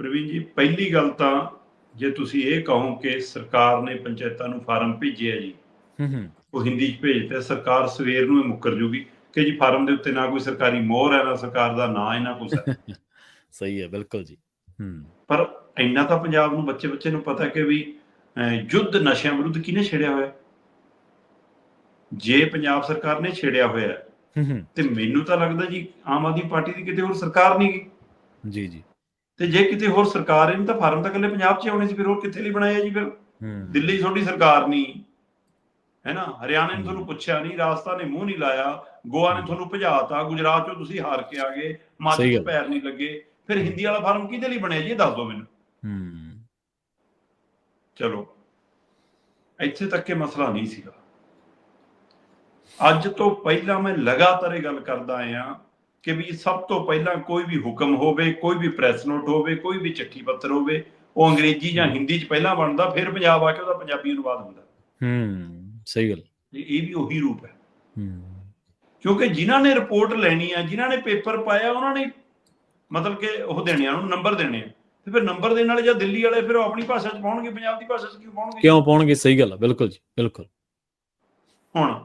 ਪ੍ਰਵੀਨ ਜੀ ਪਹਿਲੀ ਗੱਲ ਤਾਂ ਜੇ ਤੁਸੀਂ ਇਹ ਕਹੋ ਕਿ ਸਰਕਾਰ ਨੇ ਪੰਚਾਇਤਾਂ ਨੂੰ ਫਾਰਮ ਭੇਜਿਆ ਜੀ ਹੂੰ ਹੂੰ। ਉਹ ਹਿੰਦੀ 'ਚ ਭੇਜਤੇ ਸਰਕਾਰ ਸਵੇਰ ਨੂੰ ਇਹ ਮੁੱਕਰ ਜੂਗੀ ਕਿ ਜੀ ਫਾਰਮ ਦੇ ਉੱਤੇ ਨਾ ਕੋਈ ਸਰਕਾਰੀ ਮੋਹਰ ਹੈ ਨਾ ਸਰਕਾਰ ਦਾ ਨਾਂ ਹੈ ਨਾ ਹੈ। ਸਹੀ ਹੈ ਬਿਲਕੁਲ ਜੀ। ਹੂੰ। ਪਰ ਇੰਨਾ ਤਾਂ ਪੰਜਾਬ ਨੂੰ ਬੱਚੇ ਬੱਚੇ ਨੂੰ ਪਤਾ ਕਿ ਵੀ ਯੁੱਧ ਨਸ਼ਿਆਂ ਵਿਰੁੱਧ ਕਿਹਨੇ ਛੇੜਿਆ ਹੋਇਆ? ਜੇ ਪੰਜਾਬ ਸਰਕਾਰ ਨੇ ਛੇੜਿਆ ਹੋਇਆ ਹੈ, ਹੂੰ ਹੂੰ। ਤੇ ਮੈਨੂੰ ਤਾਂ ਲੱਗਦਾ ਜੀ ਆਮ ਆਦਮੀ ਪਾਰਟੀ ਦੀ ਕਿਤੇ ਹੋਰ ਸਰਕਾਰ ਨਹੀਂ ਗਈ। ਜੀ ਜੀ। ਤੇ ਜੇ ਕਿਤੇ ਹੋਰ ਸਰਕਾਰ ਨਹੀਂ ਤਾਂ ਫਾਰਮ ਤਾਂ ਇਕੱਲੇ ਪੰਜਾਬ 'ਚ ਆਉਣੇ ਸੀ ਫਿਰ ਹੋਰ ਕਿੱਥੇ ਲਈ ਬਣਾਇਆ ਜੀ ਫਿਰ? ਦਿੱਲੀ ਤੁਹਾਡੀ ਸਰਕਾਰ ਨਹੀਂ। ਹੈ ਨਾ ਹਰਿਆਣਾ ਨੇ ਤੁਹਾਨੂੰ ਪੁੱਛਿਆ ਨਹੀਂ ਰਾਜਸਥਾਨ ਨੇ ਮੂੰਹ ਨਹੀਂ ਲਾਇਆ ਗੋਆ ਨੇ ਤੁਹਾਨੂੰ ਭਜਾਤਾ ਗੁਜਰਾਤ 'ਚੋਂ ਤੁਸੀਂ ਹਾਰ ਕੇ ਆ ਗਏ ਗੱਲ। ਪੈਰ ਨਹੀਂ ਲੱਗੇ। ਫਿਰ ਹਿੰਦੀ ਵਾਲਾ ਫਾਰਮ ਕਿਹਦੇ ਲਈ ਬਣਿਆ ਜੀ? ਇਹ ਦੱਸ ਦਿਓ ਮੈਨੂੰ। ਹੂੰ। ਚਲੋ। ਇੱਥੇ ਤੱਕ ਇਹ ਮਸਲਾ ਨਹੀਂ ਸੀਗਾ। ਅੱਜ ਤੋਂ ਪਹਿਲਾਂ ਮੈਂ ਲਗਾਤਾਰ ਇਹ ਗੱਲ ਕਰਦਾ ਆਇਆ ਕਿ ਵੀ ਸਭ ਤੋਂ ਪਹਿਲਾਂ ਕੋਈ ਵੀ ਹੁਕਮ ਹੋਵੇ ਕੋਈ ਵੀ ਪ੍ਰੈਸ ਨੋਟ ਹੋਵੇ ਕੋਈ ਵੀ ਚਿੱਠੀ ਪੱਤਰ ਹੋਵੇ ਉਹ ਅੰਗਰੇਜ਼ੀ ਜਾਂ ਹਿੰਦੀ 'ਚ ਪਹਿਲਾਂ ਬਣਦਾ ਫਿਰ ਪੰਜਾਬ ਆ ਕੇ ਉਹਦਾ ਪੰਜਾਬੀ ਅਨੁਵਾਦ ਹੁੰਦਾ। ਹੂੰ ਸਹੀ ਗੱਲ। ਇਹ ਵੀ ਉਹੀ ਰੂਪ ਹੈ। ਹੂੰ। ਕਿਉਂਕਿ ਜਿਨ੍ਹਾਂ ਨੇ ਰਿਪੋਰਟ ਲੈਣੀ ਆ ਜਿਨ੍ਹਾਂ ਨੇ ਪੇਪਰ ਪਾਇਆ ਉਹਨਾਂ ਨੇ ਮਤਲਬ ਕਿ ਉਹ ਦੇਣੇ ਆ ਉਹਨੂੰ ਨੰਬਰ ਦੇਣੇ ਆ। ਤੇ ਫਿਰ ਨੰਬਰ ਦੇਣ ਵਾਲੇ ਜਾਂ ਦਿੱਲੀ ਵਾਲੇ ਫਿਰ ਉਹ ਆਪਣੀ ਭਾਸ਼ਾ 'ਚ ਪਾਉਣਗੇ ਪੰਜਾਬ ਦੀ ਭਾਸ਼ਾ 'ਚ ਕਿਉਂ ਪਾਉਣਗੇ? ਕਿਉਂ ਪਾਉਣਗੇ? ਸਹੀ ਗੱਲ ਹੈ ਬਿਲਕੁਲ ਜੀ ਬਿਲਕੁਲ। ਹੁਣ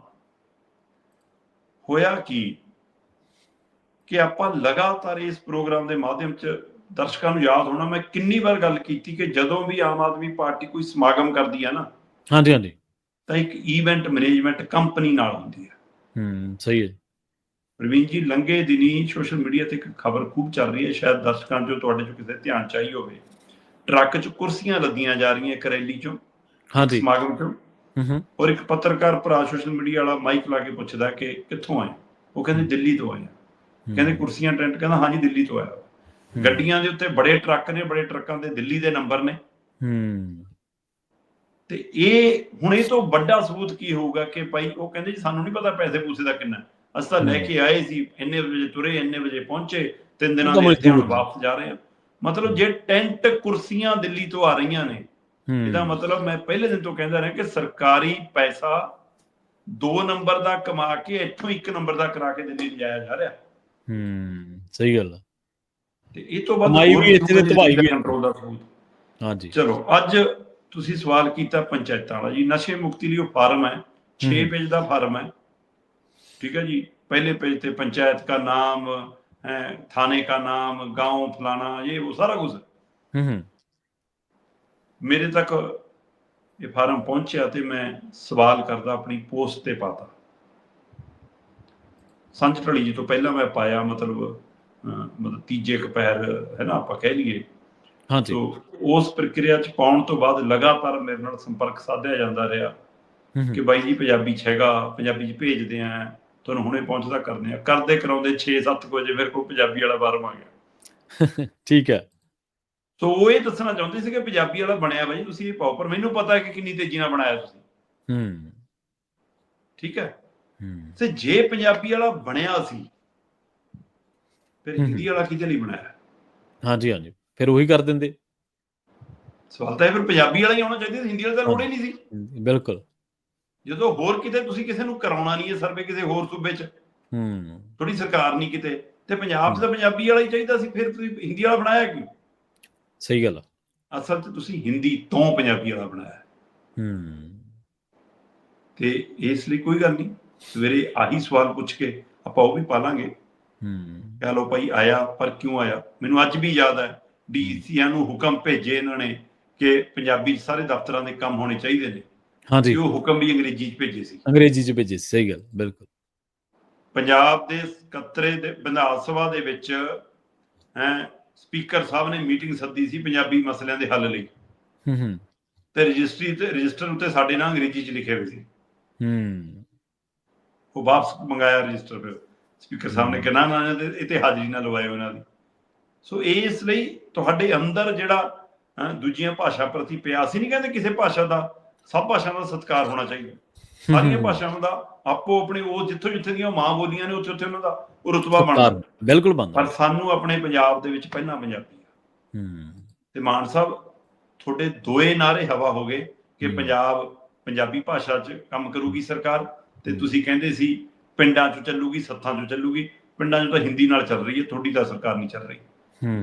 ਹੋਇਆ ਕੀ? ਕਿ ਆਪਾਂ ਲਗਾਤਾਰ ਇਸ ਪ੍ਰੋਗਰਾਮ ਦੇ ਮਾਧਿਅਮ 'ਚ ਦਰਸ਼ਕਾਂ ਨੂੰ ਯਾਦ ਹੋਣਾ ਮੈਂ ਕਿੰਨੀ ਵਾਰ ਗੱਲ ਕੀਤੀ ਕਿ ਜਦੋਂ ਵੀ ਆਮ ਆਦਮੀ ਪਾਰਟੀ ਕੋਈ ਸਮਾਗਮ ਕਰਦੀ ਹੈ ਨਾ ਹਾਂਜੀ ਹਾਂਜੀ। ਤਾਂ ਇੱਕ ਇਵੈਂਟ ਮੈਨੇਜਮੈਂਟ ਕੰਪਨੀ ਨਾਲ ਹੁੰਦੀ ਹੈ ਹੂੰ ਸਹੀ ਹੈ। ਪ੍ਰਵੀਨ ਜੀ ਲੰਗੇ ਦਿਨੀ ਸੋਸ਼ਲ ਮੀਡੀਆ ਤੇ ਇੱਕ ਖਬਰ ਖੂਬ ਚੱਲ ਰਹੀ ਹੈ ਸ਼ਾਇਦ ਦਰਸ਼ਕਾਂ ਚੋਂ ਤੁਹਾਡੇ ਚੋਂ ਕਿਸੇ ਧਿਆਨ ਚਾਹੀ ਹੋਵੇ। ਟਰੱਕ 'ਚ ਕੁਰਸੀਆਂ ਲੱਦੀਆਂ ਜਾ ਰਹੀਆਂ ਇੱਕ ਰੈਲੀ 'ਚੋਂ ਹਾਂਜੀ। ਸਮਾਗਮ 'ਚੋਂ। ਹੂੰ ਹੂੰ। ਔਰ ਇੱਕ ਪੱਤਰਕਾਰ ਭਰਾ ਸੋਸ਼ਲ ਮੀਡੀਆ ਵਾਲਾ ਮਾਈਕ ਲਾ ਕੇ ਪੁੱਛਦਾ ਕਿ ਕਿੱਥੋਂ ਆਏ? ਉਹ ਕਹਿੰਦੇ ਦਿੱਲੀ ਤੋਂ ਆਏ। ਕਹਿੰਦੇ ਕੁਰਸੀਆਂ ਟੈਂਟ ਕਹਿੰਦਾ ਹਾਂਜੀ ਦਿੱਲੀ ਤੋਂ ਆਇਆ। ਗੱਡੀਆਂ ਦੇ ਉੱਤੇ ਬੜੇ ਟਰੱਕ ਨੇ ਬੜੇ ਟਰੱਕਾਂ ਦੇ ਦਿੱਲੀ ਦੇ ਨੰਬਰ ਨੇ। ਹੂੰ। ਤੇ ਇਹ ਹੁਣ ਇਹ ਤੋਂ ਵੱਡਾ ਸਬੂਤ ਕੀ ਹੋਊਗਾ ਕਿ ਭਾਈ ਉਹ ਕਹਿੰਦੇ ਜੀ ਸਾਨੂੰ ਨਹੀਂ ਪਤਾ ਪੈਸੇ ਪੂਸੇ ਦਾ ਕਿੰਨਾ। ਅਸੀਂ ਤਾਂ ਲੈ। ਕੇ ਆਏ ਸੀ ਇੰਨੇ ਵਜੇ ਤੁਰੇ ਇੰਨੇ ਵਜੇ ਪਹੁੰਚੇ ਤਿੰਨ ਦਿਨਾਂ ਦੇ ਇੱਥੇ ਹੁਣ। ਵਾਪਸ ਜਾ ਰਹੇ ਆ। ਮਤਲਬ ਜੇ ਟੈਂਟ ਕੁਰਸੀਆਂ ਦਿੱਲੀ ਤੋਂ ਆ ਰਹੀਆਂ ਨੇ ਇਹਦਾ ਮਤਲਬ ਮੈਂ ਪਹਿਲੇ ਦਿਨ ਤੋਂ ਕਹਿੰਦਾ ਰਿਹਾ ਕਿ ਸਰਕਾਰੀ ਪੈਸਾ 2 ਨੰਬਰ ਦਾ ਕਮਾ ਕੇ ਇੱਥੋਂ 1 ਨੰਬਰ ਦਾ ਕਰਾ ਕੇ ਦਿੱਲੀ ਲਿਜਾਇਆ ਜਾ ਰਿਹਾ। ਹੂੰ ਸਹੀ ਗੱਲ ਆ। ਤੇ ਇਹ ਤੋਂ ਬਾਅਦ ਕਮਾਈ ਹੋਰ ਵੀ ਇੱਥੇ ਤੇ ਦਿੱਲੀ ਤਬਾਹੀ ਦਾ ਵੀ। ਕੰਟਰੋਲ ਦਾ ਸਬੂਤ ਹਾਂਜੀ ਚਲੋ ਅੱਜ ਤੁਸੀਂ ਸਵਾਲ ਕੀਤਾ ਪੰਚਾਇਤਾਂ ਵਾਲਾ ਜੀ ਨਸ਼ੇ ਮੁਕਤੀ ਲਈ ਉਹ ਫਾਰਮ ਹੈ 6 ਹਮ। ਪੇਜ ਦਾ ਫਾਰਮ ਹੈ ठीक है जी पहले पेज पे पंचायत का नाम है थाने का नाम गांव फलाना ये वो सारा कुछ है। ਹੂੰ ਹੂੰ ਮੇਰੇ ਤੱਕ ਇਹ ਫਾਰਮ ਪਹੁੰਚਿਆ ਤੇ ਮੈਂ ਸਵਾਲ ਕਰਦਾ ਆਪਣੀ ਤੇ ਸੰਜ ਢਲੀ ਜੀ ਤੋਂ ਪਹਿਲਾਂ ਮੈਂ ਪਾਇਆ ਮਤਲਬ ਮਤਲਬ ਤੀਜੇ ਕੁ ਪਹਿਰ ਹੈ ਨਾ ਆਪਾਂ ਕਹਿ ਲਈਏ। ਹਾਂਜੀ। ਸੋ ਉਸ ਪ੍ਰਕਿਰਿਆ ਚ ਪਾਉਣ ਤੋਂ ਬਾਅਦ ਲਗਾਤਾਰ ਮੇਰੇ ਨਾਲ ਸੰਪਰਕ ਸਾਧਿਆ ਜਾਂਦਾ ਰਿਹਾ ਕਿ ਬਾਈ ਜੀ ਪੰਜਾਬੀ ਚ ਹੈਗਾ ਪੰਜਾਬੀ ਚ ਭੇਜਦੇ ਆ ਤੁਹਾਨੂੰ ਹੁਣੇ ਪਹੁੰਚਦਾ ਕਰਦੇ ਆ। ਕਰਦੇ ਕਰਾਉਂਦੇ 6-7 ਵਜੇ ਫਿਰ ਕੋਈ ਪੰਜਾਬੀ ਵਾਲਾ ਫਾਰਮ ਆ ਗਿਆ। ਠੀਕ ਹੈ। ਸੋ ਉਹ ਇਹ ਦੱਸਣਾ ਚਾਹੁੰਦੇ ਸੀ ਕਿ ਪੰਜਾਬੀ ਵਾਲਾ ਬਣਿਆ ਬਾਈ ਤੁਸੀਂ ਇਹ ਪਾਓ ਪਰ ਮੈਨੂੰ ਪਤਾ ਹੈ ਕਿ ਕਿੰਨੀ ਤੇਜ਼ੀ ਨਾਲ ਬਣਾਇਆ ਤੁਸੀਂ। ਹੂੰ। ਠੀਕ ਹੂੰ? ਤੇ ਜੇ ਪੰਜਾਬੀ ਵਾਲਾ ਬਣਿਆ ਸੀ ਫਿਰ। ਹਿੰਦੀ ਵਾਲਾ ਕਿਹਦੇ ਲਈ ਬਣਾਇਆ ਹਾਂਜੀ ਹਾਂਜੀ। ਫਿਰ ਉਹੀ ਕਰ ਦਿੰਦੇ। ਸਵਾਲ ਤਾਂ ਇਹ ਫਿਰ ਪੰਜਾਬੀ ਵਾਲਾ ਹੀ ਹੋਣਾ ਚਾਹੀਦਾ ਸੀ, ਹਿੰਦੀ ਵਾਲਾ ਤਾਂ ਲੋੜ ਹੀ ਨਹੀਂ ਸੀ। ਬਿਲਕੁਲ। ਜਦੋਂ ਹੋਰ ਕਿਤੇ ਤੁਸੀਂ ਕਿਸੇ ਨੂੰ ਕਰਾਉਣਾ ਨਹੀਂ ਹੈ ਸਰਵੇ ਕਿਸੇ ਹੋਰ ਸੂਬੇ 'ਚ ਹੂੰ। ਥੋੜੀ ਸਰਕਾਰ ਨਹੀਂ ਕਿਤੇ ਤੇ ਪੰਜਾਬ 'ਚ ਤਾਂ ਪੰਜਾਬੀ ਵਾਲਾ ਹੀ ਚਾਹੀਦਾ ਸੀ ਫਿਰ ਤੁਸੀਂ ਹਿੰਦੀ ਵਾਲਾ ਬਣਾਇਆ ਕਿਉਂ? ਸਹੀ ਗੱਲ। ਅਸਲ 'ਚ ਤੁਸੀਂ ਹਿੰਦੀ ਤੋਂ ਪੰਜਾਬੀ ਵਾਲਾ ਬਣਾਇਆ। ਹੂੰ। ਤੇ ਇਸ ਲਈ ਕੋਈ ਗੱਲ ਨਹੀਂ। ਸਵੇਰੇ ਆਹੀ ਸਵਾਲ ਪੁੱਛ ਕੇ ਆਪਾਂ ਉਹ ਵੀ ਪਾਲਾਂਗੇ। ਹੂੰ। ਕਹ ਲੋ ਭਾਈ ਆਇਆ ਪਰ ਕਿਉਂ ਆਇਆ? ਮੈਨੂੰ ਅੱਜ ਵੀ ਯਾਦ ਹੈ ਡੀਸੀਆਂ ਨੂੰ ਹੁਕਮ ਭੇਜੇ ਇਹਨਾਂ ਨੇ ਕਿ ਪੰਜਾਬੀ ਸਾਰੇ ਦਫ਼ਤਰਾਂ ਦੇ ਕੰਮ ਹੋਣੇ ਚਾਹੀਦੇ ਨੇ। ਹਾਂਜੀ। ਉਹ ਹੁਕਮ ਵੀ ਅੰਗਰੇਜ਼ੀ 'ਚ ਭੇਜੇ ਸੀ। ਅੰਗਰੇਜ਼ੀ ਚ ਭੇਜੇ ਸਹੀ ਗੱਲ ਬਿਲਕੁਲ। ਪੰਜਾਬ ਦੇ ਸਕੱਤਰੇ ਦੇ ਵਿਧਾਨ ਸਭਾ ਦੇ ਵਿੱਚ ਹੈ ਸਪੀਕਰ ਸਾਹਿਬ ਨੇ ਮੀਟਿੰਗ ਸੱਦੀ ਸੀ ਪੰਜਾਬੀ ਮਸਲਿਆਂ ਦੇ ਹੱਲ ਲਈ। ਹੂੰ ਹੂੰ। ਤੇ ਰਜਿਸਟਰੀ ਤੇ ਰਜਿਸਟਰ ਉੱਤੇ ਸਾਡੇ ਨਾਂ ਅੰਗਰੇਜ਼ੀ 'ਚ ਲਿਖੇ ਹੋਏ ਸੀ। ਹੂੰ। ਉਹ ਵਾਪਸ ਮੰਗਾਇਆ ਰਜਿਸਟਰ ਫਿਰ। ਸਪੀਕਰ ਸਾਹਿਬ ਨੇ ਕਿਹਾ ਨਾ ਨਾ ਇਹ ਤੇ ਹਾਜ਼ਰੀ ਨਾ ਲਵਾਇਓ ਇਹਨਾਂ ਦੀ। ਸੋ ਇਸ ਲਈ ਤੁਹਾਡੇ ਅੰਦਰ ਜਿਹੜਾ ਦੂਜੀਆਂ ਭਾਸ਼ਾ ਪ੍ਰਤੀ ਪਿਆਸ ਹੀ ਨਹੀਂ ਕਹਿੰਦੇ ਕਿਸੇ ਭਾਸ਼ਾ ਦਾ ਸਭ ਭਾਸ਼ਾਵਾਂ ਦਾ ਸਤਿਕਾਰ ਹੋਣਾ ਚਾਹੀਦਾ। ਸਾਰੀਆਂ ਭਾਸ਼ਾਵਾਂ ਦਾ ਆਪੋ ਆਪਣੇ ਉਹ ਜਿੱਥੋਂ ਜਿੱਥੇ ਦੀਆਂ ਮਾਂ ਬੋਲੀਆਂ ਨੇ ਉੱਥੇ ਉੱਥੇ ਉਹਨਾਂ ਦਾ ਉਹ ਰੁਤਬਾ ਬਣਦਾ। ਬਿਲਕੁਲ ਬੰਦਾ ਪਰ ਸਾਨੂੰ ਆਪਣੇ ਪੰਜਾਬ ਦੇ ਵਿੱਚ ਪਹਿਲਾਂ ਪੰਜਾਬੀ ਆ। ਹੂੰ। ਤੇ ਮਾਨ ਸਾਹਿਬ ਤੁਹਾਡੇ ਦੋਏ ਨਾਰੇ ਹਵਾ ਹੋ ਗਏ ਕਿ। ਪੰਜਾਬ ਪੰਜਾਬੀ ਭਾਸ਼ਾ 'ਚ ਕੰਮ ਕਰੂਗੀ ਸਰਕਾਰ। ਤੇ। ਤੁਸੀਂ ਕਹਿੰਦੇ ਸੀ ਪਿੰਡਾਂ 'ਚ ਚੱਲੂਗੀ ਸੱਥਾਂ 'ਚ ਚੱਲੂਗੀ। ਪਿੰਡਾਂ 'ਚ ਤਾਂ ਹਿੰਦੀ ਨਾਲ ਚੱਲ ਰਹੀ ਹੈ ਤੁਹਾਡੀ ਤਾਂ ਸਰਕਾਰ ਨਹੀਂ ਚੱਲ ਰਹੀ।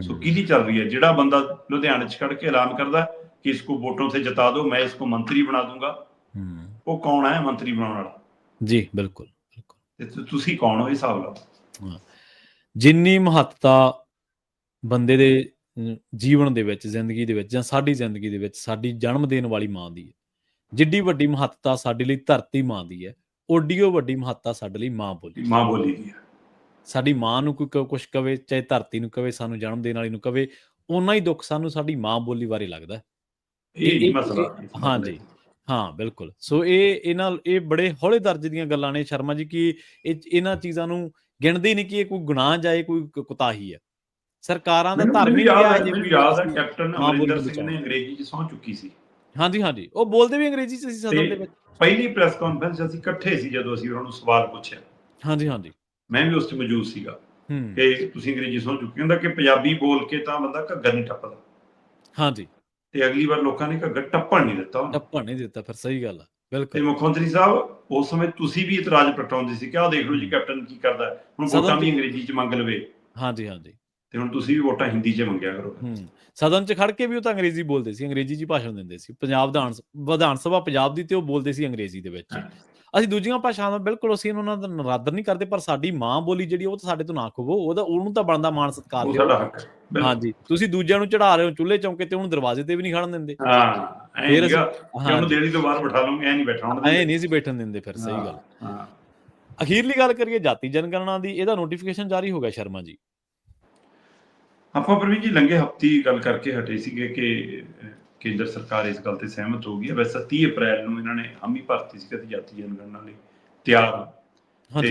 ਸੋ ਕਿਹਦੀ ਚੱਲ ਰਹੀ ਹੈ? ਜਿਹੜਾ ਬੰਦਾ ਲੁਧਿਆਣੇ 'ਚ ਖੜ ਕੇ ਐਲਾਨ ਕਰਦਾ ਕਿ ਇਸਕੋ ਵੋਟੋਂ ਸੇ ਜਿਤਾ ਦਿਓ ਮੈਂ ਇਸਕੋ ਮੰਤਰੀ ਬਣਾ ਦੂੰਗਾ। ਉਹ ਕੌਣ ਹੈ ਮੰਤਰੀ ਬਣਾਉਣ ਵਾਲਾ? ਜੀ ਬਿਲਕੁਲ ਬਿਲਕੁਲ। ਤੇ ਤੁ- ਤੁਸੀਂ ਕੌਣ ਹੋ ਇਹ ਹਿਸਾਬ ਲਾਓ ਜਿੰਨੀ ਮਹੱਤਤਾ ਬੰਦੇ ਦੇ ਜੀਵਨ ਦੇ ਵਿੱਚ ਜ਼ਿੰਦਗੀ ਦੇ ਵਿੱਚ ਜਾਂ ਸਾਡੀ ਜ਼ਿੰਦਗੀ ਦੇ ਵਿੱਚ ਸਾਡੀ ਜਨਮ ਦੇਣ ਵਾਲੀ ਮਾਂ ਦੀ ਹੈ। ਜਿੱਡੀ ਵੱਡੀ ਮਹੱਤਤਾ ਸਾਡੇ ਲਈ ਧਰਤੀ ਮਾਂ ਦੀ ਹੈ ਓਡੀਓ ਵੱਡੀ ਮਹੱਤਤਾ ਸਾਡੇ ਲਈ ਮਾਂ ਬੋਲੀ ਮਾਂ ਬੋਲੀ ਦੀ ਹੈ। ਸਾਡੀ ਮਾਂ ਨੂੰ ਕੋਈ ਕੁਝ ਕਵੇ ਚਾਹੇ ਧਰਤੀ ਨੂੰ ਕਵੇ ਸਾਨੂੰ ਜਨਮ ਦੇਣ ਵਾਲੀ ਨੂੰ ਕਵੇ ਓਨਾ ਹੀ ਦੁੱਖ ਸਾਨੂੰ ਸਾਡੀ ਮਾਂ ਬੋਲੀ ਬਾਰੇ ਲੱਗਦਾ। ਇਹ ਨਹੀਂ ਮਸਲਾ ਹਾਂਜੀ ਹਾਂ ਬਿਲਕੁਲ। ਸੋ ਇਹ ਇਹਨਾਂ ਇਹ ਬੜੇ ਹੌਲੇ ਦਰਜੇ ਦੀਆਂ ਗੱਲਾਂ ਨੇ ਸ਼ਰਮਾ ਜੀ ਕਿ ਇਹ ਇਹਨਾਂ ਚੀਜ਼ਾਂ ਨੂੰ ਗਿਣਦੇ ਨਹੀਂ ਕਿ ਇਹ ਕੋਈ ਗੁਨਾਹ ਜਾਏ ਕੋਈ ਕੁਤਾਹੀ ਹੈ। ਸਰਕਾਰਾਂ ਦਾ ਮੈਨੂੰ ਧਰਮ ਹੀ ਯਾਦ ਹੈ ਕੈਪਟਨ ਅਮਰਿੰਦਰ ਸਿੰਘ। ਨੇ ਅੰਗਰੇਜ਼ੀ 'ਚ ਸਹੁੰ ਚੁੱਕੀ ਸੀ। ਹਾਂਜੀ ਹਾਂਜੀ। ਉਹ ਬੋਲਦੇ ਵੀ ਅੰਗਰੇਜ਼ੀ ਚ ਸੀ ਸਦਨ ਤੇ ਦੇ ਵਿੱਚ। ਪਹਿਲੀ ਪ੍ਰੈਸ ਕਾਨਫਰੰਸ ਅਸੀਂ ਇਕੱਠੇ ਸੀ ਜਦੋਂ ਅਸੀਂ ਉਹਨਾਂ ਨੂੰ ਸਵਾਲ ਪੁੱਛਿਆ। ਹਾਂਜੀ ਹਾਂਜੀ। ਮੈਂ ਵੀ ਉਸ 'ਚ ਮੌਜੂਦ ਸੀਗਾ ਕਿ ਤੁਸੀਂ ਅੰਗਰੇਜ਼ੀ ਸਹੁੰ ਚੁੱਕੀ ਹੁੰਦਾ ਕਿ ਪੰਜਾਬੀ ਬੋਲ ਕੇ ਤਾਂ ਬੰਦਾ ਘੱਗਰ ਨਹੀਂ ਟੱਪਦਾ। ਹਾਂਜੀ। ਤੇ ਅਗਲੀ ਵਾਰ ਲੋਕਾਂ ਨੇ ਘੱਗਰ ਟੱਪਣ ਨਹੀਂ ਦਿੱਤਾ ਉਹਨੂੰ। ਟੱਪਣ ਨਹੀਂ ਦਿੱਤਾ ਫਿਰ ਸਹੀ ਗੱਲ ਆ। ਤੇ ਬਿਲਕੁਲ। ਮੁੱਖ ਮੰਤਰੀ ਸਾਹਿਬ ਉਸ ਸਮੇਂ ਤੁਸੀਂ ਵੀ ਇਤਰਾਜ਼ ਪ੍ਰਗਟਾਉਂਦੇ ਸੀ ਕਿ ਆਹ ਦੇਖ ਲਓ ਜੀ ਕੈਪਟਨ ਕੀ ਕਰਦਾ। ਹੁਣ ਵੋਟਾਂ ਵੀ ਅੰਗਰੇਜ਼ੀ 'ਚ ਮੰਗ ਲਵੇ। ਹਾਂਜੀ ਹਾਂਜੀ। ਤੇ ਹੁਣ ਤੁਸੀਂ ਵੀ ਵੋਟਾਂ ਹਿੰਦੀ 'ਚ ਮੰਗਿਆ ਕਰੋ। ਸਦਨ ਚ ਖੜ ਕੇ ਵੀ ਉਹ ਤਾਂ ਅੰਗਰੇਜ਼ੀ ਬੋਲਦੇ ਸੀ ਅੰਗਰੇਜ਼ੀ ਚ ਭਾਸ਼ਣ ਦਿੰਦੇ ਸੀ। ਪੰਜਾਬ ਵਿਧਾਨ ਸ- ਵਿਧਾਨ ਸਭਾ ਪੰਜਾਬ ਦੀ ਤੇ ਉਹ ਬੋਲਦੇ ਸੀ ਅੰਗਰੇਜ਼ੀ ਦੇ ਵਿੱਚ। ਅਸੀਂ ਦੂਜੀਆਂ ਭਾਸ਼ਾਵਾਂ ਬਿਲਕੁਲ ਅਸੀਂ ਉਹਨਾਂ ਦਾ ਨਰਾਦਰ ਨਹੀਂ ਕਰਦੇ ਪਰ ਸਾਡੀ ਮਾਂ ਬੋਲੀ ਜਿਹੜੀ ਉਹ ਤਾਂ ਸਾਡੇ ਤੋਂ ਨਾ ਖੋਵੋ ਉਹਦਾ ਉਹਨੂੰ ਤਾਂ ਬਣਦਾ ਮਾਣ ਸਤਿਕਾਰ ਦਿਓ। ਹਾਂਜੀ ਤੁਸੀਂ ਦੂਜਿਆਂ ਨੂੰ ਚੜਾ ਰਹੇ ਹੋ ਚੁੱਲ੍ਹੇ ਚੌਂਕੇ ਤੇ ਉਹਨੂੰ ਦਰਵਾਜ਼ੇ ਤੇ ਵੀ ਨਹੀਂ ਖੜਨ ਦਿੰਦੇ। ਹਾਂ ਐ ਫਿਰ ਉਹਨੂੰ ਦੇਲੀ ਤੋਂ ਬਾਹਰ ਬਿਠਾ ਲਵਾਂਗੇ ਐ ਨਹੀਂ ਬੈਠਾ ਹੁਣ ਐ ਨਹੀਂ ਸੀ ਬੈਠਣ ਦਿੰਦੇ ਫਿਰ ਸਹੀ ਗੱਲ। ਹਾਂ। ਅਖੀਰਲੀ ਗੱਲ ਕਰੀਏ ਜਾਤੀ ਜਨਗਣਨਾ ਦੀ ਇਹਦਾ ਨੋਟੀਫਿਕੇਸ਼ਨ ਜਾਰੀ ਹੋ ਗਿਆ ਸ਼ਰਮਾ ਜੀ। ਆਪਾਂ ਪ੍ਰਵੀਨ ਜੀ ਲੰਘੇ ਹਫਤੀ ਗੱਲ ਕਰਕੇ ਹਟੇ ਸੀਗੇ ਕਿ ਕੇਂਦਰ ਸਰਕਾਰ ਇਸ ਗੱਲ ਤੇ ਸਹਿਮਤ ਹੋ ਗਈ ਹੈ। ਵੈਸੇ 30 ਅਪ੍ਰੈਲ ਨੂੰ ਇਹਨਾਂ ਨੇ ਹਾਮੀ ਭਰਤੀ ਸੀ ਕਿ ਜਾਤੀ ਜਨਗਣਨਾ ਲਈ ਤਿਆਰ ਤੇ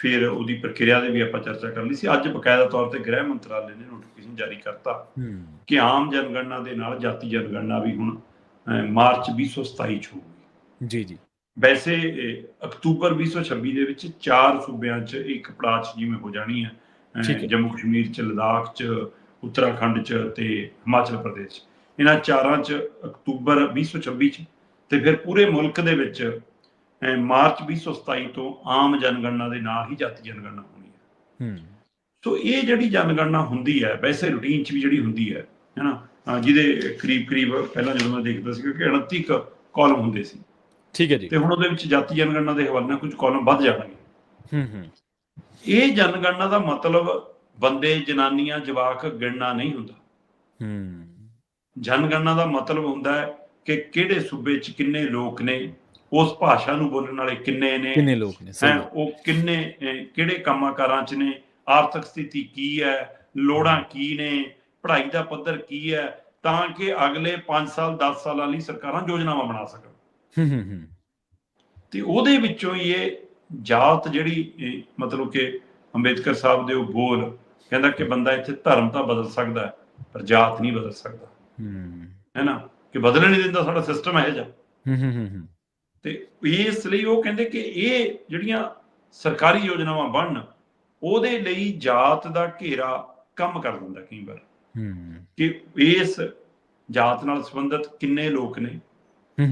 ਫਿਰ ਉਹਦੀ ਪ੍ਰਕਿਰਿਆ ਦੇ ਵੀ ਆਪਾਂ ਚਰਚਾ ਕਰ ਲਈ ਸੀ। ਅੱਜ ਬਕਾਇਦਾ ਤੌਰ ਤੇ ਗ੍ਰਹਿ ਮੰਤਰਾਲੇ ਨੇ ਨੋਟੀਫਿਕੇਸ਼ਨ ਜਾਰੀ ਕਰਤਾ ਕਿ ਆਮ ਜਨਗਣਨਾ ਦੇ ਨਾਲ ਜਾਤੀ ਜਨਗਣਨਾ ਵੀ ਹੁਣ ਮਾਰਚ 2027 ਚ ਹੋਊਗੀ। ਜੀ ਜੀ। ਵੈਸੇ ਅਕਤੂਬਰ 2026 ਦੇ ਵਿੱਚ ਚਾਰ ਸੂਬਿਆਂ 'ਚ ਇੱਕ ਪੜਾਅ 'ਚ ਜਿਵੇਂ ਹੋ ਜਾਣੀ ਹੈ। ਜੰਮੂ ਕਸ਼ਮੀਰ ਚ ਲਦਾਖ ਚ ਉੱਤਰਾਖੰਡ ਚ ਤੇ ਹਿਮਾਚਲ ਪ੍ਰਦੇਸ਼। ਇਹਨਾਂ ਚਾਰਾਂ ਚ ਅਕਤੂਬਰ 2026 ਚ ਤੇ ਫਿਰ ਪੂਰੇ ਮੁਲਕ ਦੇ ਵਿੱਚ ਮਾਰਚ 2027 ਤੋਂ ਆਮ ਜਨਗਣਨਾ ਦੇ ਨਾਲ ਹੀ ਜਾਤੀ ਜਨਗਣਨਾ ਹੋਣੀ ਹੈ। ਹੂੰ। ਸੋ ਇਹ ਜਿਹੜੀ ਜਨਗਣਨਾ ਹੁੰਦੀ ਹੈ ਵੈਸੇ ਰੂਟੀਨ ਚ ਵੀ ਜਿਹੜੀ ਹੁੰਦੀ ਹੈ ਹੈਨਾ ਜਿਹਦੇ ਕਰੀਬ ਕਰੀਬ ਪਹਿਲਾਂ ਜਦੋਂ ਮੈਂ ਦੇਖਦਾ ਸੀ ਕਿ 29 ਕਾਲਮ ਹੁੰਦੇ ਸੀ। ਠੀਕ ਹੈ ਜੀ। ਤੇ ਹੁਣ ਉਹਦੇ ਵਿੱਚ ਜਾਤੀ ਜਨਗਣਨਾ ਦੇ ਹਵਾਲੇ ਨਾਲ ਕੁਝ ਕਾਲਮ ਵੱਧ ਜਾਣਗੇ। ਹੂੰ ਹੂੰ। ਇਹ ਜਨਗਣਨਾ ਦਾ ਮਤਲਬ ਬੰਦੇ ਜਨਾਨੀਆਂ ਜਵਾਕ ਗਿਣਨਾ ਨਹੀਂ ਹੁੰਦਾ। ਹੂੰ। ਜਨਗਣਨਾ ਦਾ ਮਤਲਬ ਹੁੰਦਾ ਹੈ ਕਿ ਕਿਹੜੇ ਸੂਬੇ 'ਚ ਕਿੰਨੇ ਲੋਕ ਨੇ ਉਸ ਭਾਸ਼ਾ ਨੂੰ ਬੋਲਣ ਵਾਲੇ ਕਿੰਨੇ ਨੇ ਕਿੰਨੇ ਲੋਕ ਨੇ ਸਹੀ ਹੈਂ, ਉਹ ਕਿੰਨੇ ਕਿਹੜੇ ਕੰਮਾਂ ਕਾਰਾਂ 'ਚ ਨੇ ਆਰਥਿਕ ਸਥਿਤੀ ਕੀ ਹੈ ਲੋੜਾਂ ਕੀ ਨੇ ਪੜ੍ਹਾਈ ਦਾ ਪੱਧਰ ਕੀ ਹੈ ਤਾਂ ਕਿ ਅਗਲੇ 5 ਸਾਲ 10 ਸਾਲਾਂ ਲਈ ਸਰਕਾਰਾਂ ਯੋਜਨਾਵਾਂ ਬਣਾ ਸਕਣ। ਹੂੰ ਹੂੰ ਹੂੰ। ਤੇ ਉਹਦੇ ਵਿੱਚੋਂ ਹੀ ਇਹ ਜਾਤ ਜਿਹੜੀ ਮਤਲਬ ਕਿ ਅੰਬੇਦਕਰ ਸਾਹਿਬ ਦੇ ਉਹ ਬੋਲ ਕਹਿੰਦਾ ਕਿ ਬੰਦਾ ਇੱਥੇ ਧਰਮ ਤਾਂ ਬਦਲ ਸਕਦਾ ਪਰ ਜਾਤ ਨਹੀਂ ਬਦਲ ਸਕਦਾ। ਹੂੰ। ਹੈ ਨਾ? ਕਿ ਬਦਲਣ ਨਹੀਂ ਦਿੰਦਾ ਸਾਡਾ ਸਿਸਟਮ ਹੈ ਹੂੰ ਤੇ ਇਸ ਲਈ ਉਹ ਕਹਿੰਦੇ ਕਿ ਇਹ ਜਿਹੜੀਆਂ ਸਰਕਾਰੀ ਯੋਜਨਾਵਾਂ ਬਣਨ ਉਹਦੇ ਲਈ ਜਾਤ ਦਾ ਘੇਰਾ ਕੰਮ ਕਰ ਦਿੰਦਾ ਕਈ ਵਾਰ। ਹੂੰ। ਕਿ ਇਸ ਜਾਤ ਨਾਲ ਸੰਬੰਧਿਤ ਕਿੰਨੇ ਲੋਕ ਨੇ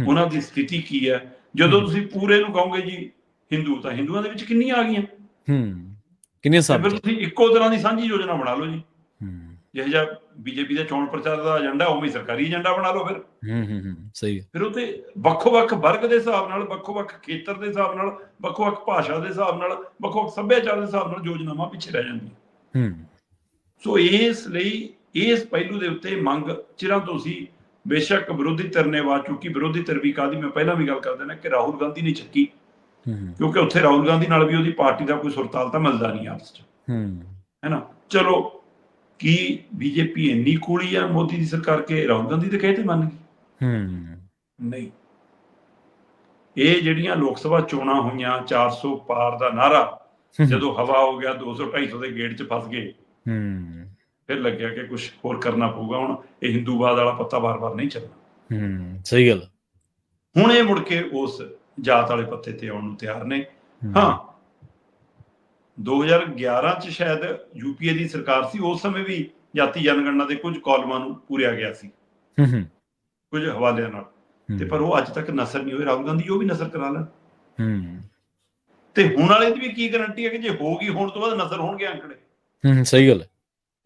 ਉਹਨਾਂ ਦੀ ਸਥਿਤੀ ਕੀ ਹੈ? ਜਦੋਂ। ਤੁਸੀਂ ਪੂਰੇ ਨੂੰ ਕਹੋਗੇ ਜੀ ਹਿੰਦੂ ਤਾਂ ਹਿੰਦੂਆਂ ਦੇ ਵਿੱਚ ਕਿੰਨੀਆਂ ਆ ਗਈਆਂ? ਹੂੰ ਕਿੰਨੇ ਸਭ ਫਿਰ ਤੁਸੀਂ ਇੱਕੋ ਤਰ੍ਹਾਂ ਦੀ ਸਾਂਝੀ ਯੋਜਨਾ ਬਣਾ ਲਓ ਜੀ। ਹੂੰ। ਜਿਹੋ ਜਿਹਾ ਬੀਜੇਪੀ ਦਾ ਚੋਣ ਪ੍ਰਚਾਰ ਦਾ ਏਜੰਡਾ ਉਵੇਂ ਸਰਕਾਰੀ ਏਜੰਡਾ ਬਣਾ ਲਓ ਫਿਰ। ਹੂੰ ਹੂੰ ਹੂੰ ਸਹੀ ਫਿਰ ਉਤੇ ਵੱਖੋ-ਵੱਖ ਵਰਗ ਦੇ ਹਿਸਾਬ ਨਾਲ ਵੱਖੋ-ਵੱਖ ਖੇਤਰ ਦੇ ਹਿਸਾਬ ਨਾਲ ਵੱਖੋ-ਵੱਖ ਭਾਸ਼ਾ ਦੇ ਹਿਸਾਬ ਨਾਲ ਵੱਖੋ-ਵੱਖ ਸੱਭਿਆਚਾਰ ਦੇ ਹਿਸਾਬ ਨਾਲ ਯੋਜਨਾਵਾਂ ਪਿੱਛੇ ਰਹਿ ਜਾਂਦੀਆਂ। ਹੂੰ। ਸੋ ਇਸ ਲਈ ਇਸ ਪਹਿਲੂ ਦੇ ਉੱਤੇ ਮੰਗ ਚਿਰਾਂ ਤੋਂ ਸੀ। ਬੇਸ਼ੱਕ ਵਿਰੋਧੀ ਧਿਰ ਨੇ ਆਵਾਜ਼ ਚੁੱਕੀ। ਵਿਰੋਧੀ ਧਿਰ ਵੀ ਕਾਦੀ ਮੈਂ ਪਹਿਲਾਂ ਵੀ ਗੱਲ ਕਰ ਦੇਣਾ ਕਿ ਰਾਹੁਲ ਗਾਂਧੀ ਨੇ ਚੱਕੀ। ਕਿਉਂਕਿ ਉੱਥੇ ਰਾਹੁਲ ਗਾਂਧੀ ਨਾਲ ਵੀ ਉਹਦੀ ਪਾਰਟੀ ਦਾ ਕੋਈ ਸੁਰਤਾਲ ਤਾਂ ਮਿਲਦਾ ਨਹੀਂ ਆਪਸ ਚ। ਹੂੰ। ਹੈ ਨਾ ਚਲੋ ਕੀ ਬੀਜੇਪੀ ਇੰਨੀ ਕੂਲੀ ਆ ਮੋਦੀ ਦੀ ਸਰਕਾਰ ਕੇ ਰਾਹੁਲ ਗਾਂਧੀ ਦੇ ਕਹੇ ਤੇ ਮੰਨ ਗਈ? ਹੂੰ। ਨਹੀਂ। ਇਹ ਜਿਹੜੀਆਂ ਲੋਕ ਸਭਾ ਚੋਣਾਂ ਹੋਈਆਂ 400 ਪਾਰ ਦਾ ਨਾਰਾ ਜਦੋਂ ਹਵਾ ਹੋ ਗਿਆ 200 250 ਦੇ ਗੇਟ 'ਚ ਫਸ ਗਏ। ਹੂੰ। ਫਿਰ ਲੱਗਿਆ ਕਿ ਕੁਝ ਹੋਰ ਕਰਨਾ ਪਊਗਾ। ਹੁਣ ਇਹ ਹਿੰਦੂਵਾਦ ਵਾਲਾ ਪੱਤਾ ਵਾਰ-ਵਾਰ ਨਹੀਂ ਚੱਲਣਾ। ਹੂੰ। ਸਹੀ ਗੱਲ। ਹੁਣ ਇਹ ਮੁੜ ਕੇ ਉਸ ਜਾਤ ਵਾਲੇ ਪੱਤੇ ਤੇ ਆਉਣ ਨੂੰ ਤਿਆਰ ਨੇ। ਹਾਂ। 2011 ਚ ਸ਼ਾਇਦ ਯੂਪੀਏ ਦੀ ਸਰਕਾਰ ਸੀ ਉਸ ਸਮੇਂ ਵੀ ਜਾਤੀ ਜਨਗਣਨਾ ਦੇ ਕੁਝ ਕਾਲਮਾਂ ਨੂੰ ਪੂਰਿਆ ਗਿਆ ਸੀ। ਹੂੰ ਹੂੰ। ਕੁਝ ਹਵਾਲਿਆਂ ਨਾਲ। ਤੇ ਪਰ ਉਹ ਅੱਜ ਤੱਕ ਨਸਰ ਨਹੀਂ ਹੋਈ ਰਾਹੁਲ ਗਾਂਧੀ ਉਹ ਵੀ ਨਸਰ ਕਰਾ ਲੈਣ। ਹੂੰ। ਤੇ ਹੁਣ ਵਾਲੇ ਦੀ ਵੀ ਕੀ ਗਾਰੰਟੀ ਹੈ ਕਿ ਜੇ ਹੋਗੀ ਹੋਣ ਤੋਂ ਬਾਅਦ ਨਸਰ ਹੋਣਗੇ ਅੰਕੜੇ। ਹੂੰ ਸਹੀ ਗੱਲ ਹੈ।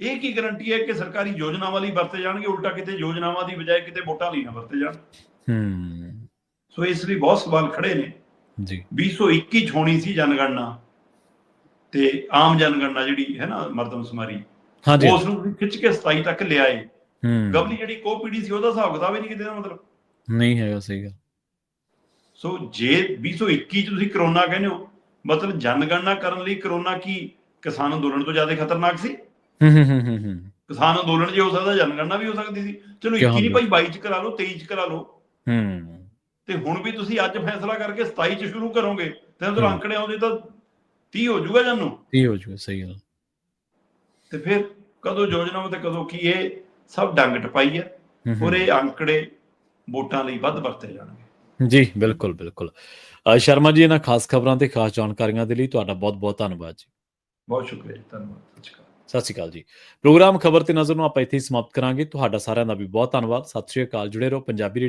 ਇਹ ਕੀ ਗਾਰੰਟੀ ਹੈ ਕਿ ਸਰਕਾਰੀ ਯੋਜਨਾਵਾਂ ਲਈ ਵਰਤੇ ਜਾਣਗੇ ਉਲਟਾ ਕਿਤੇ ਯੋਜਨਾਵਾਂ ਦੀ ਬਜਾਏ ਕਿਤੇ ਵੋਟਾਂ ਲਈ ਨਾ ਵਰਤੇ ਜਾਣ। ਹੂੰ। ਸੋ ਇਸ ਲਈ ਬਹੁਤ ਸਵਾਲ ਖੜੇ ਨੇ ਜੀ 2021 ਚ ਹੋਣੀ ਸੀ ਜਨਗਣਨਾ ਤੇ ਆਮ ਜਨਗਣਨਾ ਜਿਹੜੀ ਹੈ ਨਾ ਮਰਦਮਸ਼ੁਮਾਰੀ ਹਾਂਜੀ ਉਸ ਨੂੰ ਖਿੱਚ ਕੇ 27 ਤੱਕ ਲਿਆਏ ਹੂੰ ਗਵਲੀ ਜਿਹੜੀ ਕੋਪੀਡੀ ਸੀ ਉਹਦਾ ਹਿਸਾਬ ਕਿਤਾਬ ਹੀ ਨਹੀਂ ਕਿਤੇ ਦਾ ਮਤਲਬ ਨਹੀਂ ਹੈਗਾ ਸਹੀ ਗੱਲ ਸੋ ਜੇ 2021 ਚ ਤੁਸੀਂ ਕਰੋਨਾ ਕਹਿੰਦੇ ਹੋ ਮਤਲਬ ਜਨਗਣਨਾ ਕਰਨ ਲਈ ਕਰੋਨਾ ਕੀ ਕਿਸਾਨ ਅੰਦੋਲਨ ਤੋਂ ਜ਼ਿਆਦਾ ਖਤਰਨਾਕ ਸੀ ਹੂੰ ਹੂੰ ਹੂੰ ਹੂੰ ਕਿਸਾਨ ਅੰਦੋਲਨ ਜੇ ਹੋ ਸਕਦਾ ਜਨਗਣਨਾ ਵੀ ਹੋ ਸਕਦੀ ਸੀ ਚਲੋ ਕਿਆ 21 ਨਹੀਂ? ਭਾਈ 22 ਚ ਕਰਾ ਲਓ 23 ਚ ਕਰਾ ਲਓ ਹੂੰ ਤੇ ਹੁਣ ਵੀ ਤੁਸੀਂ ਅੱਜ ਫੈਸਲਾ ਕਰਕੇ 27 ਚ ਸ਼ੁਰੂ ਕਰੋਗੇ ਤੇ ਉਧਰ। ਅੰਕੜੇ ਆਉਂਦੇ ਤਾਂ 30 ਹੋ ਜਾਊਗਾ ਜਾਨੂੰ ਇਹ ਹੋ ਜੂਗਾ ਸਹੀ ਗੱਲ। ਤੇ ਫਿਰ ਕਦੋਂ ਯੋਜਨਾ ਤੇ ਕਦੋਂ ਕੀ ਇਹ ਸਭ ਡੰਗ ਟਪਾਈ ਹੈ। ਔਰ ਇਹ ਅੰਕੜੇ ਵੋਟਾਂ ਲਈ ਵੱਧ ਵਰਤੇ ਜਾਣਗੇ। ਜੀ ਬਿਲਕੁਲ ਬਿਲਕੁਲ। ਸ਼ਰਮਾ ਜੀ ਇਹਨਾਂ ਖਾਸ ਖਬਰਾਂ ਤੇ ਖਾਸ ਜਾਣਕਾਰੀਆਂ ਦੇ ਲਈ ਤੁਹਾਡਾ ਬਹੁਤ ਬਹੁਤ ਧੰਨਵਾਦ ਜੀ। ਬਹੁਤ ਸ਼ੁਕਰੀਆ ਜੀ ਧੰਨਵਾਦ ਸਤਿ ਸ਼੍ਰੀ ਅਕਾਲ ਜੀ। ਪ੍ਰੋਗਰਾਮ ਖਬਰ ਤੇ ਨਜ਼ਰ ਨੂੰ ਆਪਾਂ ਇੱਥੇ ਹੀ ਸਮਾਪਤ ਕਰਾਂਗੇ। ਤੁਹਾਡਾ ਸਾਰਿਆਂ ਦਾ ਵੀ ਬਹੁਤ ਧੰਨਵਾਦ। ਸਤਿ ਸ਼੍ਰੀ ਅਕਾਲ ਜੁੜੇ ਰਹੋ ਪੰਜਾਬੀ